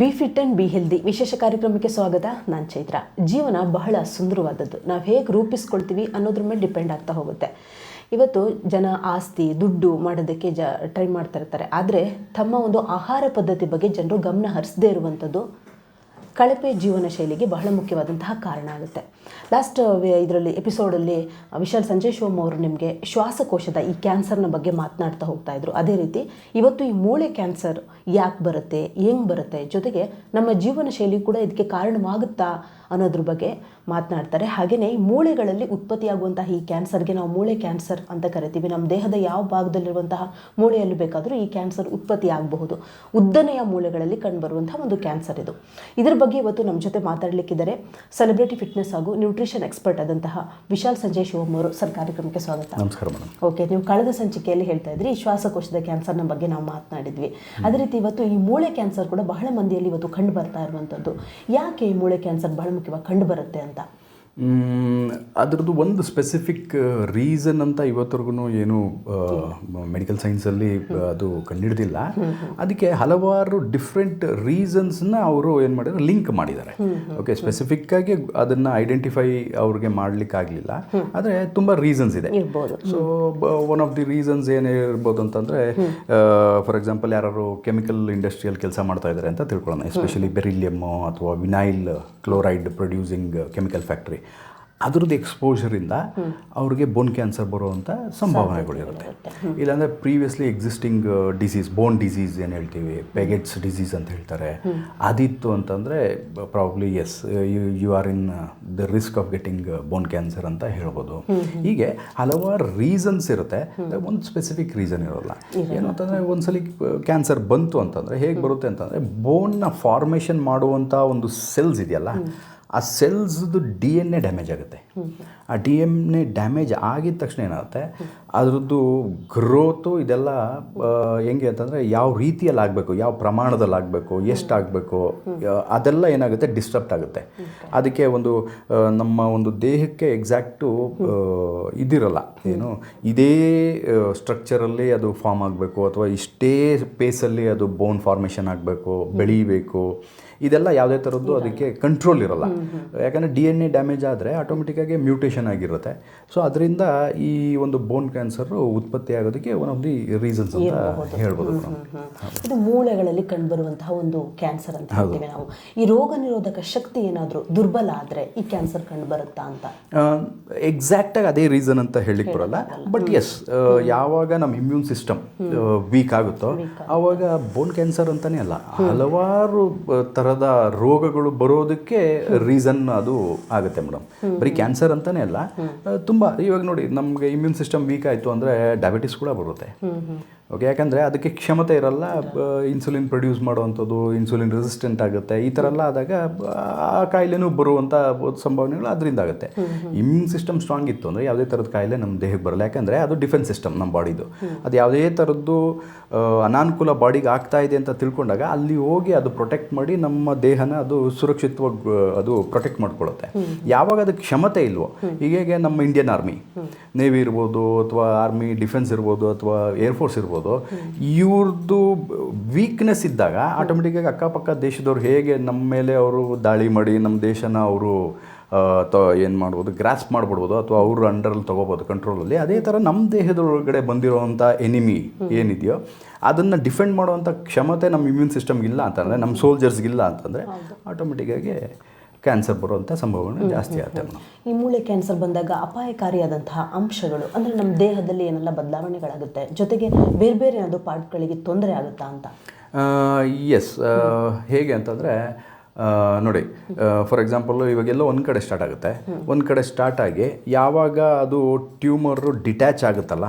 Be fit and be healthy ವಿಶೇಷ ಕಾರ್ಯಕ್ರಮಕ್ಕೆ ಸ್ವಾಗತ. ನಾನು ಚೈತ್ರ. ಜೀವನ ಬಹಳ ಸುಂದರವಾದದ್ದು. ನಾವು ಹೇಗೆ ರೂಪಿಸ್ಕೊಳ್ತೀವಿ ಅನ್ನೋದ್ರ ಮೇಲೆ ಡಿಪೆಂಡ್ ಆಗ್ತಾ ಹೋಗುತ್ತೆ. ಇವತ್ತು ಜನ ಆಸ್ತಿ, ದುಡ್ಡು ಮಾಡೋದಕ್ಕೆ ಜ, ಟ್ರೈ ಮಾಡ್ತಾ ಇರ್ತಾರೆ. ಆದರೆ ತಮ್ಮ ಒಂದು ಆಹಾರ ಪದ್ಧತಿ ಬಗ್ಗೆ ಜನರು ಗಮನ ಹರಿಸದೇ ಇರುವಂಥದ್ದು ಕಳಪೆ ಜೀವನ ಶೈಲಿಗೆ ಬಹಳ ಮುಖ್ಯವಾದಂತಹ ಕಾರಣ ಆಗುತ್ತೆ. ಲಾಸ್ಟ್ ಇದರಲ್ಲಿ ಎಪಿಸೋಡಲ್ಲಿ ವಿಶಾಲ್ ಸಂಜಯ್ ಶಿವಮ್ ಅವರು ನಿಮಗೆ ಶ್ವಾಸಕೋಶದ ಈ ಕ್ಯಾನ್ಸರ್ನ ಬಗ್ಗೆ ಮಾತನಾಡ್ತಾ ಹೋಗ್ತಾ ಇದ್ರು. ಅದೇ ರೀತಿ ಇವತ್ತು ಈ ಮೂಳೆ ಕ್ಯಾನ್ಸರ್ ಯಾಕೆ ಬರುತ್ತೆ ಹೆಂಗೆ ಬರುತ್ತೆ ಜೊತೆಗೆ ನಮ್ಮ ಜೀವನ ಶೈಲಿ ಕೂಡ ಇದಕ್ಕೆ ಕಾರಣವಾಗುತ್ತಾ ಅನ್ನೋದ್ರ ಬಗ್ಗೆ ಮಾತನಾಡ್ತಾರೆ. ಹಾಗೆಯೇ ಈ ಮೂಳೆಗಳಲ್ಲಿ ಉತ್ಪತ್ತಿಯಾಗುವಂತಹ ಈ ಕ್ಯಾನ್ಸರ್ಗೆ ನಾವು ಮೂಳೆ ಕ್ಯಾನ್ಸರ್ ಅಂತ ಕರಿತೀವಿ. ನಮ್ಮ ದೇಹದ ಯಾವ ಭಾಗದಲ್ಲಿರುವಂತಹ ಮೂಳೆಯಲ್ಲಿ ಬೇಕಾದರೂ ಈ ಕ್ಯಾನ್ಸರ್ ಉತ್ಪತ್ತಿ ಆಗಬಹುದು ಉದ್ದನೆಯ ಮೂಳೆಗಳಲ್ಲಿ ಕಂಡುಬರುವಂತಹ ಒಂದು ಕ್ಯಾನ್ಸರ್ ಇದು. ಇದರ ಬಗ್ಗೆ ಇವತ್ತು ನಮ್ಮ ಜೊತೆ ಮಾತಾಡಲಿಕ್ಕಿದ್ದಾರೆ ಸೆಲೆಬ್ರಿಟಿ ಫಿಟ್ನೆಸ್ ಹಾಗೂ ನ್ಯೂಟ್ರಿಷನ್ ಎಕ್ಸ್ಪರ್ಟ್ ಆದಂತಹ ವಿಶಾಲ್ ಸಂಜಯ್ ಶಿವಮ್ ಅವರು. ಸರ್ ಕಾರ್ಯಕ್ರಮಕ್ಕೆ ಸ್ವಾಗತ. ನಮಸ್ಕಾರ ಮೇಡಮ್. ಓಕೆ ನೀವು ಕಳೆದ ಸಂಚಿಕೆಯಲ್ಲಿ ಹೇಳ್ತಾ ಇದ್ರಿ ಈ ಶ್ವಾಸಕೋಶದ ಕ್ಯಾನ್ಸರ್ನ ಬಗ್ಗೆ ನಾವು ಮಾತನಾಡಿದ್ವಿ. ಅದೇ ರೀತಿ ಇವತ್ತು ಈ ಮೂಳೆ ಕ್ಯಾನ್ಸರ್ ಕೂಡ ಬಹಳ ಮಂದಿಯಲ್ಲಿ ಇವತ್ತು ಕಂಡು ಬರ್ತಾ ಇರುವಂಥದ್ದು. ಯಾಕೆ ಈ ಮೂಳೆ ಕ್ಯಾನ್ಸರ್ ಬಹಳ ಮುಖ್ಯವಾಗಿ ಕಂಡು ಬರುತ್ತೆ ಅಂತ. ಅದರದ್ದು ಒಂದು ಸ್ಪೆಸಿಫಿಕ್ ರೀಸನ್ ಅಂತ ಇವತ್ತರೆಗೂ ಏನು ಮೆಡಿಕಲ್ ಸೈನ್ಸಲ್ಲಿ ಅದು ಕಂಡುಹಿಡ್ದಿಲ್ಲ ಅದಕ್ಕೆ ಹಲವಾರು ಡಿಫ್ರೆಂಟ್ ರೀಸನ್ಸ್ನ ಅವರು ಏನು ಮಾಡಿದ್ದಾರೆ ಲಿಂಕ್ ಮಾಡಿದ್ದಾರೆ ಓಕೆ ಸ್ಪೆಸಿಫಿಕ್ಕಾಗಿ ಅದನ್ನು ಐಡೆಂಟಿಫೈ ಅವ್ರಿಗೆ ಮಾಡಲಿಕ್ಕಾಗಲಿಲ್ಲ ಆದರೆ ತುಂಬ ರೀಸನ್ಸ್ ಇದೆ. So one of the reasons ಏನಿರ್ಬೋದು ಅಂತಂದರೆ ಫಾರ್ ಎಕ್ಸಾಂಪಲ್ ಯಾರು ಕೆಮಿಕಲ್ ಇಂಡಸ್ಟ್ರಿಯಲ್ ಕೆಲಸ ಮಾಡ್ತಾ ಇದ್ದಾರೆ ಅಂತ ತಿಳ್ಕೊಳ್ಳೋಣ. ಎಸ್ಪೆಷಲಿ ಬೆರಿಲಿಯಮ್ಮು ಅಥವಾ vinyl chloride producing chemical factory ಅದ್ರದ್ದು ಎಕ್ಸ್ಪೋಜರಿಂದ ಅವ್ರಿಗೆ ಬೋನ್ ಕ್ಯಾನ್ಸರ್ ಬರುವಂಥ ಸಂಭಾವನೆಗಳಿರುತ್ತೆ ಇಲ್ಲಾಂದರೆ previously existing disease bone disease ಏನು ಹೇಳ್ತೀವಿ ಪೆಗೆಟ್ಸ್ ಡಿಸೀಸ್ ಅಂತ ಹೇಳ್ತಾರೆ. ಅದಿತ್ತು ಅಂತಂದರೆ probably yes you are in the risk of getting bone cancer ಅಂತ ಹೇಳ್ಬೋದು. ಹೀಗೆ ಹಲವಾರು ರೀಸನ್ಸ್ ಇರುತ್ತೆ. ಒಂದು ಸ್ಪೆಸಿಫಿಕ್ ರೀಸನ್ ಇರೋಲ್ಲ. ಏನು ಅಂತಂದರೆ ಒಂದ್ಸಲಿ ಕ್ಯಾನ್ಸರ್ ಬಂತು ಅಂತಂದರೆ ಹೇಗೆ ಬರುತ್ತೆ ಅಂತಂದರೆ ಬೋನ್ನ ಫಾರ್ಮೇಷನ್ ಮಾಡುವಂಥ ಒಂದು ಸೆಲ್ಸ್ ಇದೆಯಲ್ಲ ಆ ಸೆಲ್ಸ್ದು ಡಿ ಎನ್ ಎ ಡ್ಯಾಮೇಜ್ ಆಗುತ್ತೆ. ಆ ಡಿ ಎನ್ ಎ ಡ್ಯಾಮೇಜ್ ಆಗಿದ ತಕ್ಷಣ ಏನಾಗುತ್ತೆ? ಅದರದ್ದು ಗ್ರೋತು ಇದೆಲ್ಲ ಹೆಂಗೆ ಅಂತಂದರೆ ಯಾವ ರೀತಿಯಲ್ಲಿ ಆಗಬೇಕು, ಯಾವ ಪ್ರಮಾಣದಲ್ಲಿ ಆಗಬೇಕು, ಎಷ್ಟು ಆಗಬೇಕು ಅದೆಲ್ಲ ಏನಾಗುತ್ತೆ? ಡಿಸ್ಟರ್ಬ್ ಆಗುತ್ತೆ. ಅದಕ್ಕೆ ಒಂದು ನಮ್ಮ ಒಂದು ದೇಹಕ್ಕೆ ಎಕ್ಸಾಕ್ಟು ಇದಿರಲ್ಲ. ಏನು? ಇದೇ ಸ್ಟ್ರಕ್ಚರಲ್ಲಿ ಅದು ಫಾರ್ಮ್ ಆಗಬೇಕು, ಅಥವಾ ಇಷ್ಟೇ ಪೇಸಲ್ಲಿ ಅದು ಬೋನ್ ಫಾರ್ಮೇಷನ್ ಆಗಬೇಕು, ಬೆಳೀಬೇಕು. ಇದೆಲ್ಲ ಯಾವುದೇ ಥರದ್ದು ಅದಕ್ಕೆ ಕಂಟ್ರೋಲ್ ಇರಲ್ಲ. ಯಾಕಂದರೆ ಡಿ ಎನ್ ಎ ಡ್ಯಾಮೇಜ್ ಆದರೆ ಆಟೋಮೆಟಿಕ್ಕಾಗಿ ಮ್ಯೂಟೇಷನ್ ಆಗಿರುತ್ತೆ. ಸೊ ಅದರಿಂದ ಈ ಒಂದು ಬೋನ್ ಕ್ಯಾನ್ಸರ್ ಉತ್ಪತ್ತಿ ಆಗೋದಕ್ಕೆ ಒನ್ ಆಫ್ ದಿ ರೀಸನ್ಸ್ ಅಂತ ಹೇಳ್ಬೋದು ಇದು ಮೂಳೆಗಳಲ್ಲಿ ಕಂಡುಬರುವಂತಹ ಒಂದು ಕ್ಯಾನ್ಸರ್ ಅಂತ ಹೇಳ್ತೀವಿ ನಾವು. ಈ ರೋಗ ನಿರೋಧಕ ಶಕ್ತಿ ಏನಾದರೂ ದುರ್ಬಲ ಆದರೆ ಈ ಕ್ಯಾನ್ಸರ್ ಕಂಡು ಬರುತ್ತಾ ಅಂತ ಎಕ್ಸಾಕ್ಟಾಗಿ ಅದೇ ರೀಸನ್ ಅಂತ ಹೇಳಿಕ್ ಬರಲ್ಲ. ಬಟ್ ಎಸ್ ಯಾವಾಗ ನಮ್ಮ ಇಮ್ಯೂನ್ ಸಿಸ್ಟಮ್ ವೀಕ್ ಆಗುತ್ತೋ ಆವಾಗ ಬೋನ್ ಕ್ಯಾನ್ಸರ್ ಅಂತಾನೆ ಅಲ್ಲ. ಹಲವಾರು ಆ, ಥರದ ರೋಗಗಳು ಬರೋದಕ್ಕೆ ರೀಸನ್ ಅದು ಆಗುತ್ತೆ ಮೇಡಮ್. ಬರೀ ಕ್ಯಾನ್ಸರ್ ಅಂತಾನೆ ಅಲ್ಲ ತುಂಬ ಇವಾಗ ನೋಡಿ ನಮಗೆ ಇಮ್ಯೂನ್ ಸಿಸ್ಟಮ್ ವೀಕ್ ಆಯಿತು ಅಂದರೆ ಡಯಾಬಿಟಿಸ್ ಕೂಡ ಬರುತ್ತೆ. ಓಕೆ ಯಾಕಂದರೆ ಅದಕ್ಕೆ ಕ್ಷಮತೆ ಇರಲ್ಲ ಇನ್ಸುಲಿನ್ ಪ್ರೊಡ್ಯೂಸ್ ಮಾಡುವಂಥದ್ದು ಇನ್ಸುಲಿನ್ ರೆಸಿಸ್ಟೆಂಟ್ ಆಗುತ್ತೆ ಈ ಥರ ಎಲ್ಲ ಆದಾಗ ಆ ಕಾಯಿಲೆನೂ ಬರುವಂಥ ಸಂಭಾವನೆಗಳು ಅದರಿಂದ ಆಗುತ್ತೆ. ಇಮ್ಯೂನ್ ಸಿಸ್ಟಮ್ ಸ್ಟ್ರಾಂಗ್ ಇತ್ತು ಅಂದರೆ ಯಾವುದೇ ಥರದ ಕಾಯಿಲೆ ನಮ್ಮ ದೇಹಕ್ಕೆ ಬರಲ್ಲ. ಯಾಕಂದರೆ ಅದು ಡಿಫೆನ್ಸ್ ಸಿಸ್ಟಮ್ ನಮ್ಮ ಬಾಡಿದು ಅದು ಯಾವುದೇ ಥರದ್ದು ಅನಾನುಕೂಲ ಬಾಡಿಗೆ ಆಗ್ತಾ ಇದೆ ಅಂತ ತಿಳ್ಕೊಂಡಾಗ ಅಲ್ಲಿ ಹೋಗಿ ಅದು ಪ್ರೊಟೆಕ್ಟ್ ಮಾಡಿ ನಮ್ಮ ದೇಹನ ಅದು ಸುರಕ್ಷಿತವಾಗಿ ಅದು ಪ್ರೊಟೆಕ್ಟ್ ಮಾಡ್ಕೊಳ್ಳುತ್ತೆ. ಯಾವಾಗ ಅದಕ್ಕೆ ಕ್ಷಮತೆ ಇಲ್ವೋ ಹೀಗೆ ನಮ್ಮ ಇಂಡಿಯನ್ ಆರ್ಮಿ ನೇವಿ ಇರ್ಬೋದು ಅಥವಾ ಆರ್ಮಿ ಡಿಫೆನ್ಸ್ ಇರ್ಬೋದು ಅಥವಾ ಏರ್ಫೋರ್ಸ್ ಇರ್ಬೋದು ಇವ್ರದ್ದು ವೀಕ್ನೆಸ್ ಇದ್ದಾಗ ಆಟೋಮೆಟಿಕ್ಕಾಗಿ ಅಕ್ಕಪಕ್ಕ ದೇಶದವ್ರು ಹೇಗೆ ನಮ್ಮ ಮೇಲೆ ಅವರು ದಾಳಿ ಮಾಡಿ ನಮ್ಮ ದೇಶನ ಅವರು ತ ಏನು ಮಾಡ್ಬೋದು ಗ್ರಾಸ್ ಮಾಡ್ಬಿಡ್ಬೋದು ಅಥವಾ ಅವರು ಅಂಡರಲ್ಲಿ ತೊಗೋಬೋದು ಕಂಟ್ರೋಲಲ್ಲಿ ಅದೇ ಥರ ನಮ್ಮ ದೇಹದೊಳಗಡೆ ಬಂದಿರೋವಂಥ ಎನಿಮಿ ಏನಿದೆಯೋ ಅದನ್ನು ಡಿಫೆಂಡ್ ಮಾಡುವಂಥ ಕ್ಷಮತೆ ನಮ್ಮ ಇಮ್ಯೂನ್ ಸಿಸ್ಟಮ್ಗೆ ಇಲ್ಲ ಅಂತಂದರೆ ನಮ್ಮ ಸೋಲ್ಜರ್ಸ್ಗಿಲ್ಲ ಅಂತಂದರೆ ಆಟೋಮೆಟಿಕ್ಕಾಗಿ ಕ್ಯಾನ್ಸರ್ ಬರುವಂಥ ಸಂಭವಗಳು ಜಾಸ್ತಿ ಆಗುತ್ತೆ ಮೇಡಮ್. ಈ ಮೂಳೆ ಕ್ಯಾನ್ಸರ್ ಬಂದಾಗ ಅಪಾಯಕಾರಿಯಾದಂತಹ ಅಂಶಗಳು ಅಂದರೆ ನಮ್ಮ ದೇಹದಲ್ಲಿ ಏನೆಲ್ಲ ಬದಲಾವಣೆಗಳಾಗುತ್ತೆ? ಜೊತೆಗೆ ಬೇರೆ ಬೇರೆ ಏನಾದರೂ ಪಾರ್ಟ್ಗಳಿಗೆ ತೊಂದರೆ ಆಗುತ್ತಾ ಅಂತ? ಎಸ್ ಹೇಗೆ ಅಂತಂದರೆ ನೋಡಿ ಫಾರ್ ಎಕ್ಸಾಂಪಲ್ ಇವಾಗೆಲ್ಲ ಒಂದು ಕಡೆ ಸ್ಟಾರ್ಟ್ ಆಗುತ್ತೆ. ಒಂದು ಕಡೆ ಸ್ಟಾರ್ಟ್ ಆಗಿ ಯಾವಾಗ ಅದು ಟ್ಯೂಮರ್ ಡಿಟ್ಯಾಚ್ ಆಗುತ್ತಲ್ಲ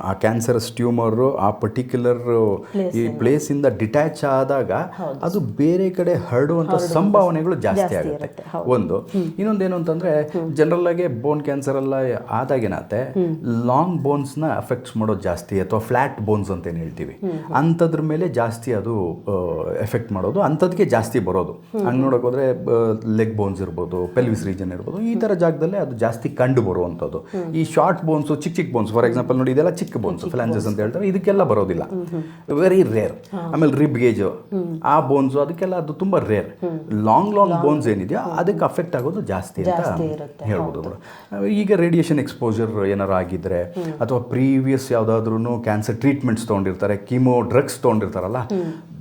ಆ, ಕ್ಯಾನ್ಸರಸ್ ಟ್ಯೂಮರು ಆ ಪರ್ಟಿಕ್ಯುಲರ್ ಈ ಪ್ಲೇಸಿಂದ ಡಿಟ್ಯಾಚ್ ಆದಾಗ ಅದು ಬೇರೆ ಕಡೆ ಹರಡುವಂಥ ಸಂಭಾವನೆಗಳು ಜಾಸ್ತಿ ಆಗುತ್ತೆ. ಒಂದು. ಇನ್ನೊಂದೇನು ಅಂತಂದರೆ ಜನರಲ್ ಆಗಿ ಬೋನ್ ಕ್ಯಾನ್ಸರ್ ಎಲ್ಲ ಆದಾಗ ಏನಾಗುತ್ತೆ ಲಾಂಗ್ ಬೋನ್ಸ್ನ ಎಫೆಕ್ಟ್ಸ್ ಮಾಡೋದು ಜಾಸ್ತಿ ಅಥವಾ ಫ್ಲ್ಯಾಟ್ ಬೋನ್ಸ್ ಅಂತ ಏನು ಹೇಳ್ತೀವಿ ಅಂಥದ್ರ ಮೇಲೆ ಜಾಸ್ತಿ ಅದು ಎಫೆಕ್ಟ್ ಮಾಡೋದು ಅಂಥದ್ಕೆ ಜಾಸ್ತಿ ಬರೋದು. ಬರೋದು ಹಂಗೆ ನೋಡೋಕೆ ಹೋದ್ರೆ ಲೆಗ್ ಬೋನ್ಸ್ ಇರ್ಬೋದು ಪೆಲ್ವಿಸ್ ರೀಜನ್ ಇರ್ಬೋದು ಈ ಥರ ಜಾಗದಲ್ಲೇ ಅದು ಜಾಸ್ತಿ ಕಂಡು ಬರುವಂಥದ್ದು. ಈ ಶಾರ್ಟ್ ಬೋನ್ಸು ಚಿಕ್ಕ ಚಿಕ್ಕ ಬೋನ್ಸ್ ಫಾರ್ ಎಕ್ಸಾಂಪಲ್ ನೋಡಿ ಇದೆಲ್ಲ ಚಿಕ್ಕ ಬೋನ್ಸ್ ಫ್ಲಾನ್ಸಸ್ ಅಂತ ಹೇಳ್ತಾರೆ ಇದಕ್ಕೆಲ್ಲ ಬರೋದಿಲ್ಲ. ವೆರಿ ರೇರ್ ಆಮೇಲೆ ರಿಬ್ ಗೇಜು ಆ ಬೋನ್ಸು ಅದಕ್ಕೆಲ್ಲ ಅದು ತುಂಬ ರೇರ್ ಲಾಂಗ್ ಲಾಂಗ್ ಬೋನ್ಸ್ ಏನಿದೆಯೋ ಅದಕ್ಕೆ ಅಫೆಕ್ಟ್ ಆಗೋದು ಜಾಸ್ತಿ ಅಂತ ಹೇಳ್ಬೋದು. ಈಗ ರೇಡಿಯೇಷನ್ ಎಕ್ಸ್ಪೋಜರ್ ಏನಾರು ಆಗಿದ್ರೆ ಅಥವಾ ಪ್ರೀವಿಯಸ್ ಯಾವುದಾದ್ರೂ ಕ್ಯಾನ್ಸರ್ ಟ್ರೀಟ್ಮೆಂಟ್ಸ್ ತೊಗೊಂಡಿರ್ತಾರೆ chemo drugs ತೊಗೊಂಡಿರ್ತಾರಲ್ಲ